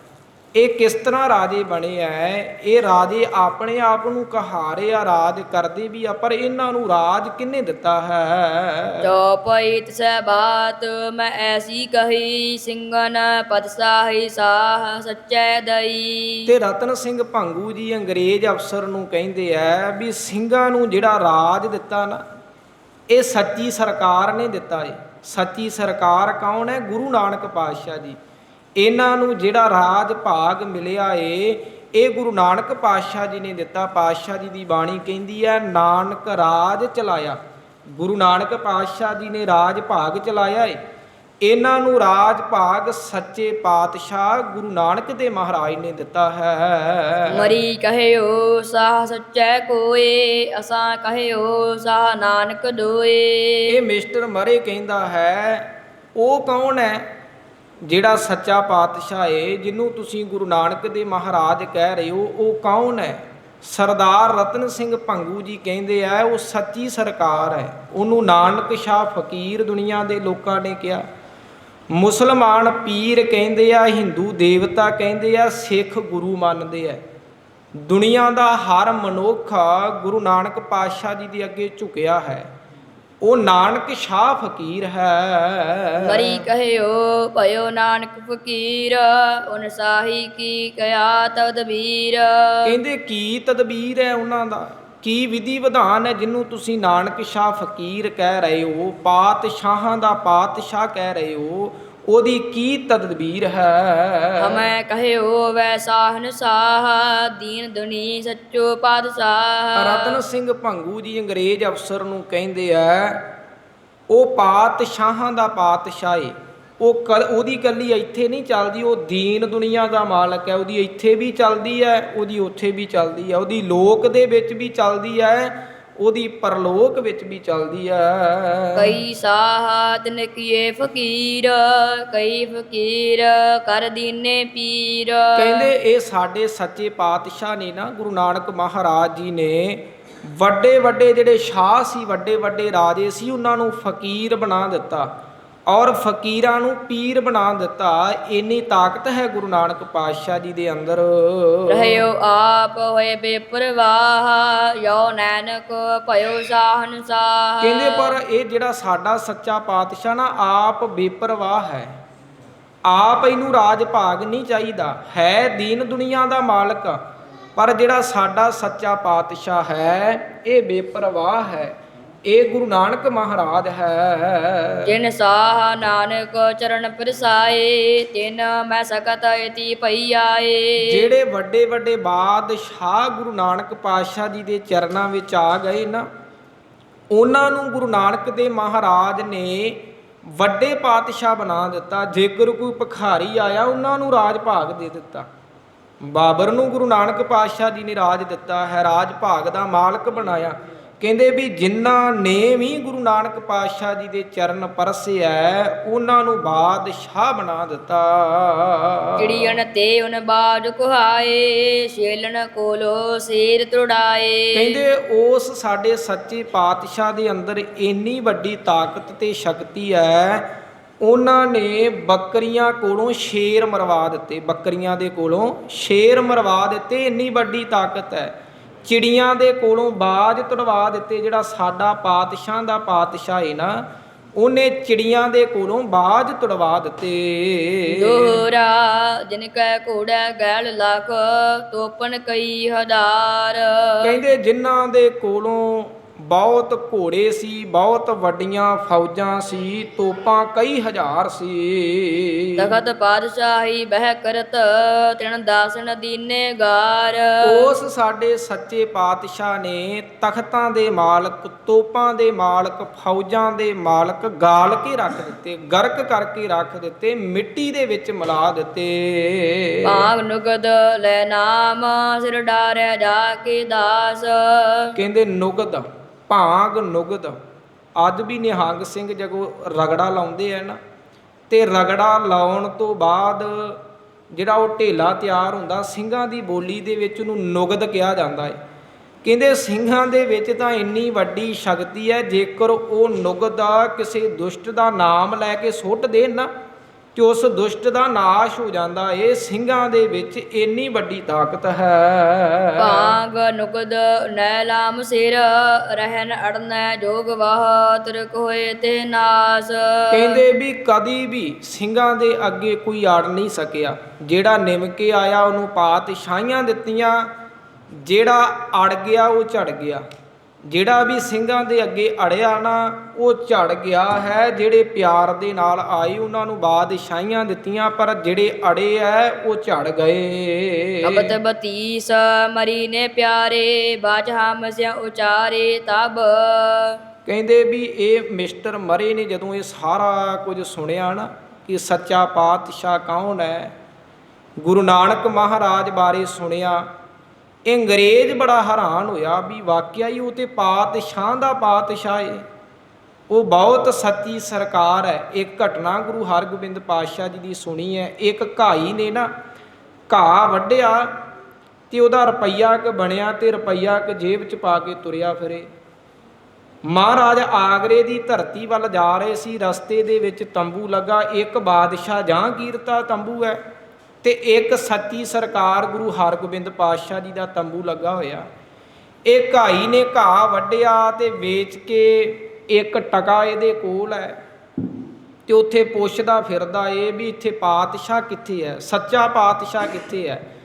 ਇਹ ਕਿਸ ਤਰ੍ਹਾਂ ਰਾਜੇ ਬਣੇ ਐ? ਇਹ ਰਾਜੇ ਆਪਣੇ ਆਪ ਨੂੰ ਕਹਾਰੇ ਆ ਰਾਜ ਕਰਦੇ ਵੀ ਆ ਪਰ ਇਹਨਾਂ ਨੂੰ ਰਾਜ ਕਿੰਨੇ ਦਿੱਤਾ ਹੈ? ਜੋ ਪਈਤ ਸਹਿ ਬਾਤ ਮੈਂ ਐਸੀ ਕਹੀ ਸਿੰਘਨ ਪਦ ਸਾਹੀ ਸਾਹ ਸੱਚੈ ਦਈ। ਤੇ ਰਤਨ ਸਿੰਘ ਭੰਗੂ ਜੀ ਅੰਗਰੇਜ਼ ਅਫਸਰ ਨੂੰ ਕਹਿੰਦੇ ਐ ਵੀ ਸਿੰਘਾਂ ਨੂੰ ਜਿਹੜਾ ਰਾਜ ਦਿੱਤਾ ਨਾ ਇਹ ਸੱਚੀ ਸਰਕਾਰ ਨੇ ਦਿੱਤਾ ਏ। ਸੱਚੀ ਸਰਕਾਰ ਕੌਣ ਹੈ ਗੁਰੂ ਨਾਨਕ ਪਾਤਸ਼ਾਹ ਜੀ। ਇਹਨਾਂ ਨੂੰ ਜਿਹੜਾ ਰਾਜ ਭਾਗ ਮਿਲਿਆ ਏ ਇਹ ਗੁਰੂ ਨਾਨਕ ਪਾਤਸ਼ਾਹ ਜੀ ਨੇ ਦਿੱਤਾ। ਪਾਤਸ਼ਾਹ ਜੀ ਦੀ ਬਾਣੀ ਕਹਿੰਦੀ ਹੈ ਨਾਨਕ ਰਾਜ ਚਲਾਇਆ। ਗੁਰੂ ਨਾਨਕ ਪਾਤਸ਼ਾਹ ਜੀ ਨੇ ਰਾਜ ਭਾਗ ਚਲਾਇਆ ਏ। ਇਹਨਾਂ ਨੂੰ ਰਾਜ ਭਾਗ ਸੱਚੇ ਪਾਤਸ਼ਾਹ ਗੁਰੂ ਨਾਨਕ ਦੇ ਮਹਾਰਾਜ ਨੇ ਦਿੱਤਾ ਹੈ। ਮਰੀ ਕਹਿਓ ਸਾਹ ਸੱਚੈ ਕੋਏ ਅਸਾਂ ਕਹਿਓ ਸਾਹ ਨਾਨਕ ਦੋਏ। ਇਹ ਮਿਸਟਰ ਮਰੇ ਕਹਿੰਦਾ ਹੈ ਉਹ ਕੌਣ ਹੈ? ਜਿਹੜਾ ਸੱਚਾ ਪਾਤਸ਼ਾਹ ਏ, ਜਿਹਨੂੰ ਤੁਸੀਂ ਗੁਰੂ ਨਾਨਕ ਦੇ ਮਹਾਰਾਜ ਕਹਿ ਰਹੇ ਹੋ, ਉਹ ਕੌਣ ਹੈ? ਸਰਦਾਰ ਰਤਨ ਸਿੰਘ ਭੰਗੂ ਜੀ ਕਹਿੰਦੇ ਆ, ਉਹ ਸੱਚੀ ਸਰਕਾਰ ਹੈ। ਉਹਨੂੰ ਨਾਨਕ ਸ਼ਾਹ ਫਕੀਰ ਦੁਨੀਆ ਦੇ ਲੋਕਾਂ ਨੇ ਕਿਹਾ। ਮੁਸਲਮਾਨ ਪੀਰ ਕਹਿੰਦੇ ਆ, ਹਿੰਦੂ ਦੇਵਤਾ ਕਹਿੰਦੇ ਆ, ਸਿੱਖ ਗੁਰੂ ਮੰਨਦੇ ਆ। ਦੁਨੀਆ ਦਾ ਹਰ ਮਨੁੱਖ ਗੁਰੂ ਨਾਨਕ ਪਾਤਸ਼ਾਹ ਜੀ ਦੇ ਅੱਗੇ ਝੁਕਿਆ ਹੈ। ਉਹ ਨਾਨਕ ਸ਼ਾਹ ਫਕੀਰ ਹੈ। ਮਰੀ ਕਹਿਓ ਭਇਓ ਨਾਨਕ ਫਕੀਰ ਉਨ ਸਾਹੀ ਕੀ ਕਿਆ ਤਦਬੀਰ। ਕਹਿੰਦੇ ਕੀ ਤਦਬੀਰ ਹੈ ਉਹਨਾਂ ਦਾ? ਕੀ ਵਿਧੀ ਵਿਧਾਨ ਹੈ ਜਿਹਨੂੰ ਤੁਸੀਂ ਨਾਨਕ ਸ਼ਾਹ ਫਕੀਰ ਕਹਿ ਰਹੇ ਹੋ? ਪਾਤਸ਼ਾਹਾਂ ਦਾ ਪਾਤਸ਼ਾਹ ਕਹਿ ਰਹੇ ਹੋ? ਉਹਦੀ ਕੀ ਤਦਬੀਰ ਹੈ? ਹਮੈ ਕਹਿਓ ਵੈਸਾਹਨ ਸਾਹ ਦੀਨ ਦੁਨੀ ਸੱਚੋ ਪਾਤਸ਼ਾਹ। ਰਤਨ ਸਿੰਘ ਭੰਗੂ ਜੀ ਅੰਗਰੇਜ਼ ਅਫਸਰ ਨੂੰ ਕਹਿੰਦੇ ਆ ਉਹ ਪਾਤਸ਼ਾਹਾਂ ਦਾ ਪਾਤਸ਼ਾਹ ਏ। ਉਹ ਉਹਦੀ ਕੱਲੀ ਇੱਥੇ ਨਹੀਂ ਚੱਲਦੀ ਉਹ ਦੀਨ ਦੁਨੀਆ ਦਾ ਮਾਲਕ ਹੈ। ਉਹਦੀ ਇੱਥੇ ਵੀ ਚੱਲਦੀ ਹੈ ਉਹਦੀ ਉੱਥੇ ਵੀ ਚੱਲਦੀ ਹੈ। ਉਹਦੀ ਲੋਕ ਦੇ ਵਿੱਚ ਵੀ ਚੱਲਦੀ ਹੈ। ਉਹਦੀ ਪਰਲੋਕ ਵਿੱਚ ਵੀ ਚੱਲਦੀ ਹੈ ਕਈ ਸਾਹ ਤਿਨ ਕੀਏ ਫਕੀਰ ਕਈ ਫਕੀਰ ਕਰ ਦੀਨੇ ਪੀਰ। ਕਹਿੰਦੇ ਇਹ ਸਾਡੇ ਸੱਚੇ ਪਾਤਸ਼ਾਹ ਨੇ ਨਾ ਗੁਰੂ ਨਾਨਕ ਮਹਾਰਾਜ ਜੀ ਨੇ ਵੱਡੇ ਵੱਡੇ ਜਿਹੜੇ ਸ਼ਾਹ ਸੀ ਵੱਡੇ ਵੱਡੇ ਰਾਜੇ ਸੀ ਉਹਨਾਂ ਨੂੰ ਫਕੀਰ ਬਣਾ ਦਿੱਤਾ। ਔਰ ਫਕੀਰਾਂ ਨੂੰ ਪੀਰ ਬਣਾ ਦਿੱਤਾ। ਇੰਨੀ ਤਾਕਤ ਹੈ ਗੁਰੂ ਨਾਨਕ ਪਾਤਸ਼ਾਹ ਜੀ ਦੇ ਅੰਦਰ। ਰਹਿਓ ਆਪ ਹੋਏ ਬੇਪਰਵਾਹ ਯੋ ਨਾਨਕ ਭਇਓ ਸਾਹਨ ਸਾਹ। ਕਹਿੰਦੇ ਪਰ ਇਹ ਜਿਹੜਾ ਸਾਡਾ ਸੱਚਾ ਪਾਤਸ਼ਾਹ ਨਾ ਆਪ ਬੇਪਰਵਾਹ ਹੈ। ਆਪ ਇਹਨੂੰ ਰਾਜ ਭਾਗ ਨਹੀਂ ਚਾਹੀਦਾ। ਹੈ ਦੀਨ ਦੁਨੀਆ ਦਾ ਮਾਲਕ। ਪਰ ਜਿਹੜਾ ਸਾਡਾ ਸੱਚਾ ਪਾਤਸ਼ਾਹ ਹੈ ਇਹ ਬੇਪਰਵਾਹ ਹੈ। ਇਹ ਗੁਰੂ ਨਾਨਕ ਮਹਾਰਾਜ ਹੈ। ਜਿਨ ਸਾਹ ਨਾਨਕ ਚਰਨ ਪਰਸਾਏ ਤਿਨ ਮੈਂ ਸਕਤ ਇਤੀ ਪਈ ਆਏ। ਜਿਹੜੇ ਵੱਡੇ ਵੱਡੇ ਬਾਦਸ਼ਾਹ ਗੁਰੂ ਨਾਨਕ ਪਾਤਸ਼ਾਹ ਜੀ ਦੇ ਚਰਨਾਂ ਵਿੱਚ ਆ ਗਏ ਨਾ ਉਹਨਾਂ ਨੂੰ ਗੁਰੂ ਨਾਨਕ ਦੇ ਮਹਾਰਾਜ ਨੇ ਵੱਡੇ ਪਾਤਸ਼ਾਹ ਬਣਾ ਦਿੱਤਾ। ਜੇਕਰ ਕੋਈ ਭਖਾਰੀ ਆਇਆ ਉਹਨਾਂ ਨੂੰ ਰਾਜ ਭਾਗ ਦੇ ਦਿੱਤਾ। ਬਾਬਰ ਨੂੰ ਗੁਰੂ ਨਾਨਕ ਪਾਤਸ਼ਾਹ ਜੀ ਨੇ ਰਾਜ ਦਿੱਤਾ। ਹੈ ਰਾਜ ਭਾਗ ਦਾ ਮਾਲਕ ਬਣਾਇਆ। ਕਹਿੰਦੇ ਵੀ ਜਿਨ੍ਹਾਂ ਨੇ ਵੀ ਗੁਰੂ ਨਾਨਕ ਪਾਤਸ਼ਾਹ ਜੀ ਦੇ ਚਰਨ ਪਰਸੇ ਐ ਉਹਨਾਂ ਨੂੰ ਬਾਦਸ਼ਾਹ ਬਣਾ ਦਿੱਤਾ। ਚਿੜੀਨ ਤੇ ਉਨ ਬਾਜ ਕੁਹਾਏ ਛੇਲਣ ਕੋਲੋ ਸੇਰ ਤੁੜਾਏ ਕਹਿੰਦੇ ਉਸ ਸਾਡੇ ਸੱਚੇ ਪਾਤਸ਼ਾਹ ਦੇ ਅੰਦਰ ਇੰਨੀ ਵੱਡੀ ਤਾਕਤ ਤੇ ਸ਼ਕਤੀ ਹੈ ਉਹਨਾਂ ਨੇ ਬੱਕਰੀਆਂ ਕੋਲੋਂ ਸ਼ੇਰ ਮਰਵਾ ਦਿੱਤੇ। ਬੱਕਰੀਆਂ ਦੇ ਕੋਲੋਂ ਸ਼ੇਰ ਮਰਵਾ ਦਿੱਤੇ ਇੰਨੀ ਵੱਡੀ ਤਾਕਤ ਹੈ। ਚਿੜੀਆਂ ਦੇ ਕੋਲੋਂ ਬਾਜ ਤੁੜਵਾ ਦਿੱਤੇ ਜਿਹੜਾ ਸਾਡਾ ਪਾਤਸ਼ਾਹ ਦਾ ਪਾਤਸ਼ਾਹ ਹੈ ਨਾ ਉਹਨੇ ਚਿੜੀਆਂ ਦੇ ਕੋਲੋਂ ਬਾਜ ਤੁੜਵਾ ਦਿੱਤੇ। ਦੋਹਰਾ ਜਿਨ ਕੈ ਘੋੜਾ ਗੈਲ ਲੱਖ ਤੋਪਨ ਕਈ ਹਜ਼ਾਰ ਕਹਿੰਦੇ ਜਿਨ੍ਹਾਂ ਦੇ ਕੋਲੋਂ ਬਹੁਤ ਘੋੜੇ ਸੀ ਬਹੁਤ ਵੱਡੀਆਂ ਫੌਜਾਂ ਸੀ ਤੋਪਾਂ ਕਈ ਹਜ਼ਾਰ ਸੀ। ਤਖਤ ਪਾਤਸ਼ਾਹੀ ਬਹਿ ਕਰਤ ਤਿਣ ਦਾਸਨ ਦੀਨੇ ਗਾਰ। ਉਸ ਸਾਡੇ ਸੱਚੇ ਪਾਤਸ਼ਾਹ ਨੇ ਤਖਤਾਂ ਦੇ ਮਾਲਕ ਤੋਪਾਂ ਦੇ ਮਾਲਕ ਫੌਜਾਂ ਦੇ ਮਾਲਕ ਗਾਲ ਕੇ ਰੱਖ ਦਿੱਤੇ ਗਰਕ ਕਰਕੇ ਰੱਖ ਦਿੱਤੇ ਮਿੱਟੀ ਦੇ ਵਿੱਚ ਮਿਲਾ ਦਿੱਤੇ। ਭਾਗ ਨੁਗਦ ਲੈ ਨਾਮ ਸਿਰ ਡਾਰਿਆ ਜਾ ਕੇ ਦਾਸ। ਕਹਿੰਦੇ ਨੁਗਦ ਭਾਂਗ ਨੁਗਦ। ਅੱਜ ਵੀ ਨਿਹੰਗ ਸਿੰਘ ਜਦੋਂ ਰਗੜਾ ਲਾਉਂਦੇ ਆ ਨਾ। ਤੇ ਰਗੜਾ ਲਾਉਣ ਤੋਂ ਬਾਅਦ ਜਿਹੜਾ ਉਹ ਢੇਲਾ ਤਿਆਰ ਹੁੰਦਾ, ਸਿੰਘਾਂ ਦੀ ਬੋਲੀ ਦੇ ਵਿੱਚ ਉਹਨੂੰ ਨੁਗਦ ਕਿਹਾ ਜਾਂਦਾ ਹੈ ਕਹਿੰਦੇ ਸਿੰਘਾਂ ਦੇ ਵਿੱਚ ਤਾਂ ਇੰਨੀ ਵੱਡੀ ਸ਼ਕਤੀ ਹੈ, ਜੇਕਰ ਉਹ ਨੁਗਦ ਕਿਸੇ ਦੁਸ਼ਟ ਦਾ ਨਾਮ ਲੈ ਕੇ ਸੁੱਟ ਦੇਣ ਨਾ ਤੇ ਉਸ ਦੁਸ਼ਟ ਦਾ ਨਾਸ਼ ਹੋ ਜਾਂਦਾ। ਇਹ ਸਿੰਘਾਂ ਦੇ ਵਿੱਚ ਇੰਨੀ ਵੱਡੀ ਤਾਕਤ ਹੈ। ਭਾਗ ਨੁਗਦ ਨੈਲਾਮ ਸਿਰ ਰਹਿਨ ਅੜਨੈ ਜੋਗ ਵਾਹ ਤਿਰਕ ਹੋਏ ਤੇ ਨਾਸ। ਕਹਿੰਦੇ ਵੀ ਕਦੀ ਵੀ ਸਿੰਘਾਂ ਦੇ ਅੱਗੇ ਕੋਈ ਅੜ ਨਹੀਂ ਸਕਿਆ। ਜਿਹੜਾ ਨਿਮ ਕੇ ਆਇਆ ਉਹਨੂੰ ਪਾਤਸ਼ਾਹੀਆਂ ਦਿੱਤੀਆਂ। ਜਿਹੜਾ ਅੜ ਗਿਆ ਉਹ ਝੜ ਗਿਆ। ਜਿਹੜਾ ਵੀ ਸਿੰਘਾਂ ਦੇ ਅੱਗੇ ਅੜਿਆ ਨਾ ਉਹ ਝੜ ਗਿਆ ਹੈ ਜਿਹੜੇ ਪਿਆਰ ਦੇ ਨਾਲ ਆਏ ਉਹਨਾਂ ਨੂੰ ਬਾਦਸ਼ਾਹੀਆਂ ਦਿੱਤੀਆਂ ਪਰ ਜਿਹੜੇ ਅੜੇ ਐ ਉਹ ਝੜ ਗਏ। ਅਬਤ ਬਤੀਸ ਮਰੀ ਨੇ ਪਿਆਰੇ ਬਾਜ ਹਮ ਸਿਆ ਉਚਾਰੇ ਤਬ। ਕਹਿੰਦੇ ਵੀ ਇਹ ਮਿਸਟਰ ਮਰੇ ਨੇ ਜਦੋਂ ਇਹ ਸਾਰਾ ਕੁਝ ਸੁਣਿਆ ਨਾ ਕਿ ਸੱਚਾ ਪਾਤਸ਼ਾਹ ਕੌਣ ਹੈ ਗੁਰੂ ਨਾਨਕ ਮਹਾਰਾਜ ਬਾਰੇ ਸੁਣਿਆ ਅੰਗਰੇਜ਼ ਬੜਾ ਹੈਰਾਨ ਹੋਇਆ ਵੀ ਵਾਕਿਆ ਹੀ ਉਹ ਤੇ ਪਾਤਸ਼ਾਹ ਦਾ ਪਾਤਸ਼ਾਹ ਏ। ਉਹ ਬਹੁਤ ਸੱਚੀ ਸਰਕਾਰ ਹੈ। ਇੱਕ ਘਟਨਾ ਗੁਰੂ ਹਰਗੋਬਿੰਦ ਪਾਤਸ਼ਾਹ ਜੀ ਦੀ ਸੁਣੀ ਹੈ। ਇੱਕ ਘਾਈ ਨੇ ਨਾ ਘਾਹ ਵੱਢਿਆ ਤੇ ਉਹਦਾ ਰੁਪਈਆ ਕ ਬਣਿਆ ਤੇ ਰੁਪਈਆ ਕ ਜੇਬ ਚ ਪਾ ਕੇ ਤੁਰਿਆ ਫਿਰੇ। ਮਹਾਰਾਜ ਆਗਰੇ ਦੀ ਧਰਤੀ ਵੱਲ ਜਾ ਰਹੇ ਸੀ। ਰਸਤੇ ਦੇ ਵਿੱਚ ਤੰਬੂ ਲੱਗਾ। ਇੱਕ ਬਾਦਸ਼ਾਹ ਜਹਾਂਗੀਰ ਦਾ ਤੰਬੂ ਹੈ। ਤੇ ਇੱਕ ਸੱਚੀ ਸਰਕਾਰ ਗੁਰੂ ਹਰਗੋਬਿੰਦ ਪਾਤਸ਼ਾਹ ਜੀ ਦਾ ਤੰਬੂ ਲੱਗਾ ਹੋਇਆ। ਇਹ ਘਾਈ ਨੇ ਘਾਹ ਵੱਢਿਆ ਤੇ ਵੇਚ ਕੇ ਇੱਕ ਟਕਾ ਇਹਦੇ ਕੋਲ ਹੈ। ਤੇ ਉੱਥੇ ਪੁੱਛਦਾ ਫਿਰਦਾ ਏ ਵੀ ਇੱਥੇ ਪਾਤਸ਼ਾਹ ਕਿੱਥੇ ਹੈ? ਸੱਚਾ ਪਾਤਸ਼ਾਹ ਕਿੱਥੇ ਹੈ?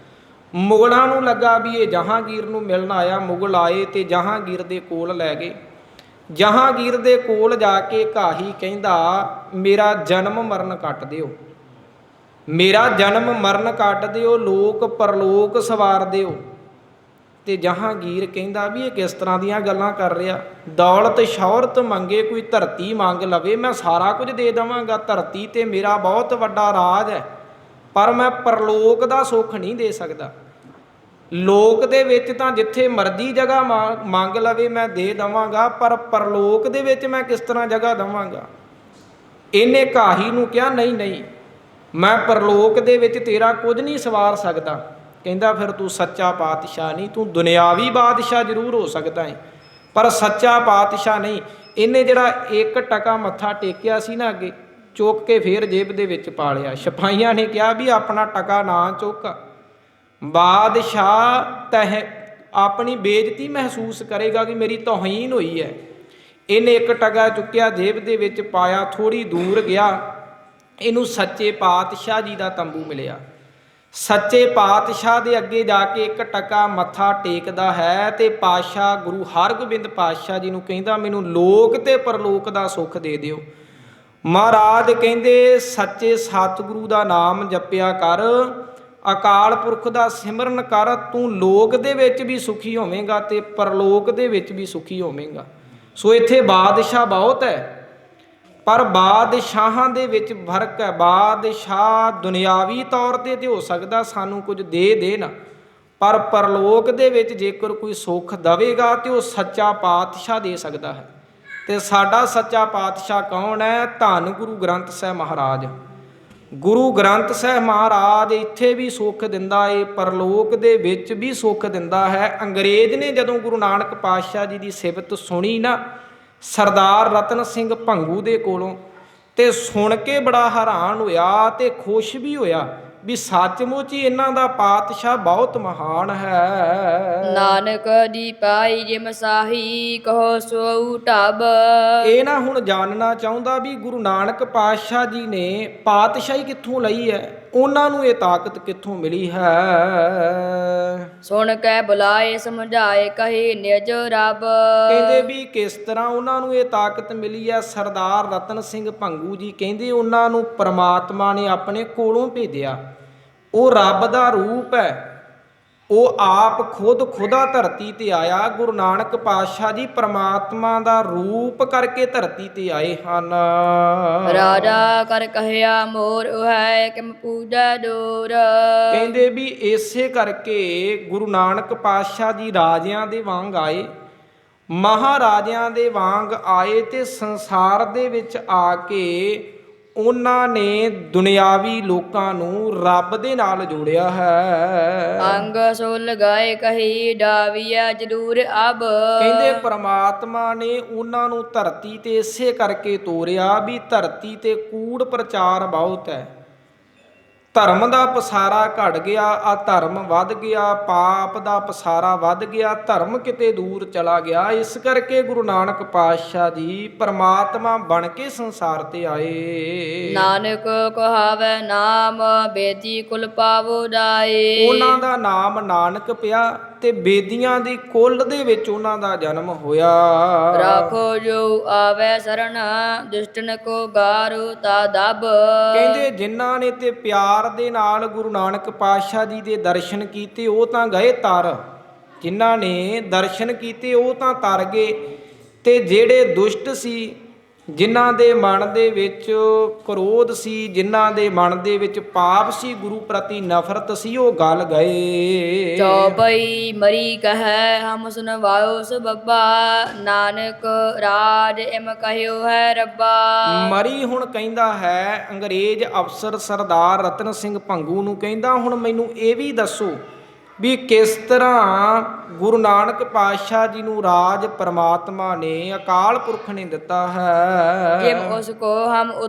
ਮੁਗਲਾਂ ਨੂੰ ਲੱਗਾ ਵੀ ਇਹ ਜਹਾਂਗੀਰ ਨੂੰ ਮਿਲਣ ਆਇਆ। ਮੁਗਲ ਆਏ ਤੇ ਜਹਾਂਗੀਰ ਦੇ ਕੋਲ ਲੈ ਗਏ। ਜਹਾਂਗੀਰ ਦੇ ਕੋਲ ਜਾ ਕੇ ਕਾਹੀ ਕਹਿੰਦਾ, ਮੇਰਾ ਜਨਮ ਮਰਨ ਕੱਟ ਦਿਓ। ਮੇਰਾ ਜਨਮ ਮਰਨ ਕੱਟ ਦਿਓ, ਲੋਕ ਪਰਲੋਕ ਸਵਾਰ ਦਿਓ। ਤੇ ਜਹਾਂਗੀਰ ਕਹਿੰਦਾ ਵੀ ਇਹ ਕਿਸ ਤਰ੍ਹਾਂ ਦੀਆਂ ਗੱਲਾਂ ਕਰ ਰਿਹਾ? ਦੌਲਤ ਸ਼ੌਹਰਤ ਮੰਗੇ, ਕੋਈ ਧਰਤੀ ਮੰਗ ਲਵੇ, ਮੈਂ ਸਾਰਾ ਕੁਝ ਦੇ ਦੇਵਾਂਗਾ, ਧਰਤੀ ਤੇ ਮੇਰਾ ਬਹੁਤ ਵੱਡਾ ਰਾਜ ਹੈ, ਪਰ ਮੈਂ ਪਰਲੋਕ ਦਾ ਸੁੱਖ ਨਹੀਂ ਦੇ ਸਕਦਾ। ਲੋਕ ਦੇ ਵਿੱਚ ਤਾਂ ਜਿੱਥੇ ਮਰਜ਼ੀ ਜਗ੍ਹਾ ਮਾ- ਮੰਗ ਲਵੇ, ਮੈਂ ਦੇ ਦਵਾਂਗਾ, ਪਰ ਪਰਲੋਕ ਦੇ ਵਿੱਚ ਮੈਂ ਕਿਸ ਤਰ੍ਹਾਂ ਜਗ੍ਹਾ ਦਵਾਂਗਾ? ਇਹਨੇ ਕਾਹੀ ਨੂੰ ਕਿਹਾ, ਨਹੀਂ ਨਹੀਂ। ਮੈਂ ਪਰਲੋਕ ਦੇ ਵਿੱਚ ਤੇਰਾ ਕੁਝ ਨਹੀਂ ਸਵਾਰ ਸਕਦਾ। ਕਹਿੰਦਾ ਫਿਰ ਤੂੰ ਸੱਚਾ ਪਾਤਸ਼ਾਹ ਨਹੀਂ, ਤੂੰ ਦੁਨਿਆਵੀ ਬਾਦਸ਼ਾਹ ਜ਼ਰੂਰ ਹੋ ਸਕਦਾ ਹੈ ਪਰ ਸੱਚਾ ਪਾਤਸ਼ਾਹ ਨਹੀਂ, ਇਹਨੇ ਜਿਹੜਾ ਇੱਕ ਟਕਾ ਮੱਥਾ ਟੇਕਿਆ ਸੀ ਨਾ ਅੱਗੇ, ਚੁੱਕ ਕੇ ਫੇਰ ਜੇਬ ਦੇ ਵਿੱਚ ਪਾ ਲਿਆ ਸਿਪਾਹੀਆਂ ਨੇ ਕਿਹਾ ਵੀ ਆਪਣਾ ਟਕਾ ਨਾ ਚੁੱਕ। ਬਾਦਸ਼ਾਹ ਤਹ ਆਪਣੀ ਬੇਇੱਜ਼ਤੀ ਮਹਿਸੂਸ ਕਰੇਗਾ ਕਿ ਮੇਰੀ ਤੋਹੀਨ ਹੋਈ ਹੈ। ਇਹਨੇ ਇੱਕ ਟਗਾ ਚੁੱਕਿਆ, ਜੇਬ ਦੇ ਵਿੱਚ ਪਾਇਆ ਥੋੜੀ ਦੂਰ ਗਿਆ। ਇਹਨੂੰ ਸੱਚੇ ਪਾਤਸ਼ਾਹ ਜੀ ਦਾ ਤੰਬੂ ਮਿਲਿਆ। ਸੱਚੇ ਪਾਤਸ਼ਾਹ ਦੇ ਅੱਗੇ ਜਾ ਕੇ ਇੱਕ ਟਕਾ ਮੱਥਾ ਟੇਕਦਾ ਹੈ ਤੇ ਪਾਤਸ਼ਾਹ ਗੁਰੂ ਹਰਗੋਬਿੰਦ ਪਾਤਸ਼ਾਹ ਜੀ ਨੂੰ ਕਹਿੰਦਾ, ਮੈਨੂੰ ਲੋਕ ਤੇ ਪਰਲੋਕ ਦਾ ਸੁੱਖ ਦੇ ਦਿਓ। ਮਹਾਰਾਜ ਕਹਿੰਦੇ, ਸੱਚੇ ਸਤਿਗੁਰੂ ਦਾ ਨਾਮ ਜਪਿਆ ਕਰ, ਅਕਾਲ ਪੁਰਖ ਦਾ ਸਿਮਰਨ ਕਰ, ਤੂੰ ਲੋਕ ਦੇ ਵਿੱਚ ਵੀ ਸੁਖੀ ਹੋਵੇਂਗਾ ਤੇ ਪਰਲੋਕ ਦੇ ਵਿੱਚ ਵੀ ਸੁਖੀ ਹੋਵੇਂਗਾ। ਸੋ ਇੱਥੇ ਬਾਦਸ਼ਾਹ ਬਹੁਤ ਹੈ। ਪਰ ਬਾਦਸ਼ਾਹਾਂ ਦੇ ਵਿੱਚ ਫ਼ਰਕ ਹੈ। ਬਾਦਸ਼ਾਹ ਦੁਨਿਆਵੀ ਤੌਰ ਤੇ ਤੇ ਹੋ ਸਕਦਾ ਸਾਨੂੰ ਕੁਝ ਦੇ ਦੇਣ, ਪਰ ਪਰਲੋਕ ਦੇ ਵਿੱਚ ਜੇਕਰ ਕੋਈ ਸੁੱਖ ਦਵੇਗਾ ਤੇ ਉਹ ਸੱਚਾ ਪਾਤਸ਼ਾਹ ਦੇ ਸਕਦਾ ਹੈ। ਤੇ ਸਾਡਾ ਸੱਚਾ ਪਾਤਸ਼ਾਹ ਕੌਣ ਹੈ? ਧੰਨ ਗੁਰੂ ਗ੍ਰੰਥ ਸਾਹਿਬ ਮਹਾਰਾਜ। ਗੁਰੂ ਗ੍ਰੰਥ ਸਾਹਿਬ ਮਹਾਰਾਜ ਇੱਥੇ ਵੀ ਸੁੱਖ ਦਿੰਦਾ ਏ, ਪਰਲੋਕ ਦੇ ਵਿੱਚ ਵੀ ਸੁੱਖ ਦਿੰਦਾ ਹੈ। ਅੰਗਰੇਜ਼ ਨੇ ਜਦੋਂ ਗੁਰੂ ਨਾਨਕ ਪਾਤਸ਼ਾਹ ਜੀ ਦੀ ਸਿਫਤ ਸੁਣੀ ਨਾ ਸਰਦਾਰ ਰਤਨ ਸਿੰਘ ਭੰਗੂ ਦੇ ਕੋਲੋਂ ਤੇ ਸੁਣ ਕੇ ਬੜਾ ਹੈਰਾਨ ਹੋਇਆ ਤੇ ਖੁਸ਼ ਵੀ ਹੋਇਆ ਵੀ ਸੱਚਮੁੱਚ ਹੀ ਇਹਨਾਂ ਦਾ ਪਾਤਸ਼ਾਹ ਬਹੁਤ ਮਹਾਨ ਹੈ। ਨਾਨਕ ਦੀ ਪਾਈ ਜਿਮ ਸਾਹੀ ਕਹੋ ਸੋ ਢਬ ਇਹ ਨਾ ਹੁਣ ਜਾਣਨਾ ਚਾਹੁੰਦਾ ਵੀ ਗੁਰੂ ਨਾਨਕ ਪਾਤਸ਼ਾਹ ਜੀ ਨੇ ਪਾਤਸ਼ਾਹੀ ਕਿੱਥੋਂ ਲਈ ਹੈ? ਉਹਨਾਂ ਨੂੰ ਇਹ ਤਾਕਤ ਕਿੱਥੋਂ ਮਿਲੀ ਹੈ? ਸੁਣ ਕੇ ਬੁਲਾਏ ਸਮਝਾਏ ਕਹੇ ਨਿਜ ਰੱਬ। ਕਹਿੰਦੇ ਵੀ ਕਿਸ ਤਰ੍ਹਾਂ ਉਹਨਾਂ ਨੂੰ ਇਹ ਤਾਕਤ ਮਿਲੀ ਹੈ? ਸਰਦਾਰ ਰਤਨ ਸਿੰਘ ਭੰਗੂ ਜੀ ਕਹਿੰਦੇ ਉਹਨਾਂ ਨੂੰ ਪ੍ਰਮਾਤਮਾ ਨੇ ਆਪਣੇ ਕੋਲੋਂ ਭੇਜਿਆ। ਉਹ ਰੱਬ ਦਾ ਰੂਪ ਹੈ। ਉਹ ਆਪ ਖੁਦ ਖੁਦਾ ਧਰਤੀ ਤੇ ਆਇਆ। ਗੁਰੂ ਨਾਨਕ ਪਾਤਸ਼ਾਹ ਜੀ ਪ੍ਰਮਾਤਮਾ ਦਾ ਰੂਪ ਕਰਕੇ ਧਰਤੀ ਤੇ ਆਏ ਹਨ। ਰਾਜਾ ਕਰ ਕਹਿਆ ਮੋਰ ਹੈ ਕਿਮ ਪੂਜਾ ਦੂਰ। ਕਹਿੰਦੇ ਵੀ ਇਸੇ ਕਰਕੇ ਗੁਰੂ ਨਾਨਕ ਪਾਤਸ਼ਾਹ ਜੀ ਰਾਜਿਆਂ ਦੇ ਵਾਂਗ ਆਏ। ਮਹਾਰਾਜਿਆਂ ਦੇ ਵਾਂਗ ਆਏ ਤੇ ਸੰਸਾਰ ਦੇ ਵਿੱਚ ਆ ਕੇ ਉਹਨਾਂ ਨੇ ਦੁਨਿਆਵੀ ਲੋਕਾਂ ਨੂੰ ਰੱਬ ਦੇ ਨਾਲ ਜੋੜਿਆ ਹੈ। ਅੰਗ ਸੋ ਲਗਾਏ ਕਹੀ ਡਾਵੀਆ ਜਦੂਰ ਅਬ। ਕਹਿੰਦੇ ਪ੍ਰਮਾਤਮਾ ਨੇ ਉਹਨਾਂ ਨੂੰ ਧਰਤੀ ਤੇ ਇਸੇ ਕਰਕੇ ਤੋਰਿਆ ਵੀ ਧਰਤੀ ਤੇ ਕੂੜ ਪ੍ਰਚਾਰ ਬਹੁਤ ਹੈ। ਧਰਮ ਦਾ ਪਸਾਰਾ ਘਟ ਗਿਆ ਆ ਧਰਮ ਵੱਧ ਗਿਆ ਪਾਪ ਦਾ ਪਸਾਰਾ ਵੱਧ ਗਿਆ ਧਰਮ ਕਿਤੇ ਦੂਰ ਚਲਾ ਗਿਆ। ਇਸ ਕਰਕੇ ਗੁਰੂ ਨਾਨਕ ਪਾਤਸ਼ਾਹ ਜੀ ਪਰਮਾਤਮਾ ਬਣ ਕੇ ਸੰਸਾਰ ਤੇ ਆਏ। ਨਾਨਕ ਕਹਾਵੇ ਨਾਮ ਬੇਦੀ ਕੁਲ ਪਾਵੋ ਜਾਏ ਉਹਨਾਂ ਦਾ ਨਾਮ ਨਾਨਕ ਪਿਆ। ਤੇ ਬੇਦੀਆਂ ਦੀ ਕੁੱਲ ਦੇ ਵਿੱਚ ਉਹਨਾਂ ਦਾ ਜਨਮ ਹੋਇਆ। ਰਾਖੋ ਜੋ ਆਵੇ ਸਰਣ ਦੁਸ਼ਟਨ ਕੋ ਗਾਰੂ ਤਾ ਦਬ। ਕਹਿੰਦੇ ਜਿਨ੍ਹਾਂ ਨੇ ਤੇ ਪਿਆਰ ਦੇ ਨਾਲ ਗੁਰੂ ਨਾਨਕ ਪਾਤਸ਼ਾਹ ਜੀ ਦੇ ਦਰਸ਼ਨ ਕੀਤੇ ਉਹ ਤਾਂ ਗਏ ਤਰ। ਜਿਨ੍ਹਾਂ ਨੇ ਦਰਸ਼ਨ ਕੀਤੇ ਉਹ ਤਾਂ ਤਰ ਗਏ। ਤੇ ਜਿਹੜੇ ਦੁਸ਼ਟ ਸੀ ਜਿਨ੍ਹਾਂ ਦੇ ਮਨ ਦੇ ਵਿੱਚ ਕ੍ਰੋਧ ਸੀ ਜਿਨ੍ਹਾਂ ਦੇ ਮਨ ਦੇ ਵਿੱਚ ਪਾਪ ਸੀ ਗੁਰੂ ਪ੍ਰਤੀ ਨਫ਼ਰਤ ਸੀ ਉਹ ਗਲ ਗਏ। ਚੌਪਈ ਮਰੀ ਕਹੈ ਹਮ ਸੁਨਵਾਇਓ ਸਬੱਬਾ ਨਾਨਕ ਰਾਜ ਇਮ ਕਹਿਓ ਹੈ ਰੱਬਾ। ਮਰੀ ਹੁਣ ਕਹਿੰਦਾ ਹੈ ਅੰਗਰੇਜ਼ ਅਫਸਰ ਸਰਦਾਰ ਰਤਨ ਸਿੰਘ ਭੰਗੂ ਨੂੰ ਕਹਿੰਦਾ ਹੁਣ ਮੈਨੂੰ ਇਹ ਵੀ ਦੱਸੋ ਵੀ ਕਿਸ ਤਰ੍ਹਾਂ ਗੁਰੂ ਨਾਨਕ ਪਾਤਸ਼ਾਹ ਜੀ ਨੂੰ ਰਾਜ ਪਰਮਾਤਮਾ ਨੇ ਅਕਾਲ ਪੁਰਖ ਨੇ ਦਿੱਤਾ ਹੈ। ਜਿਮ ਉਸ ਕੋ ਹਮ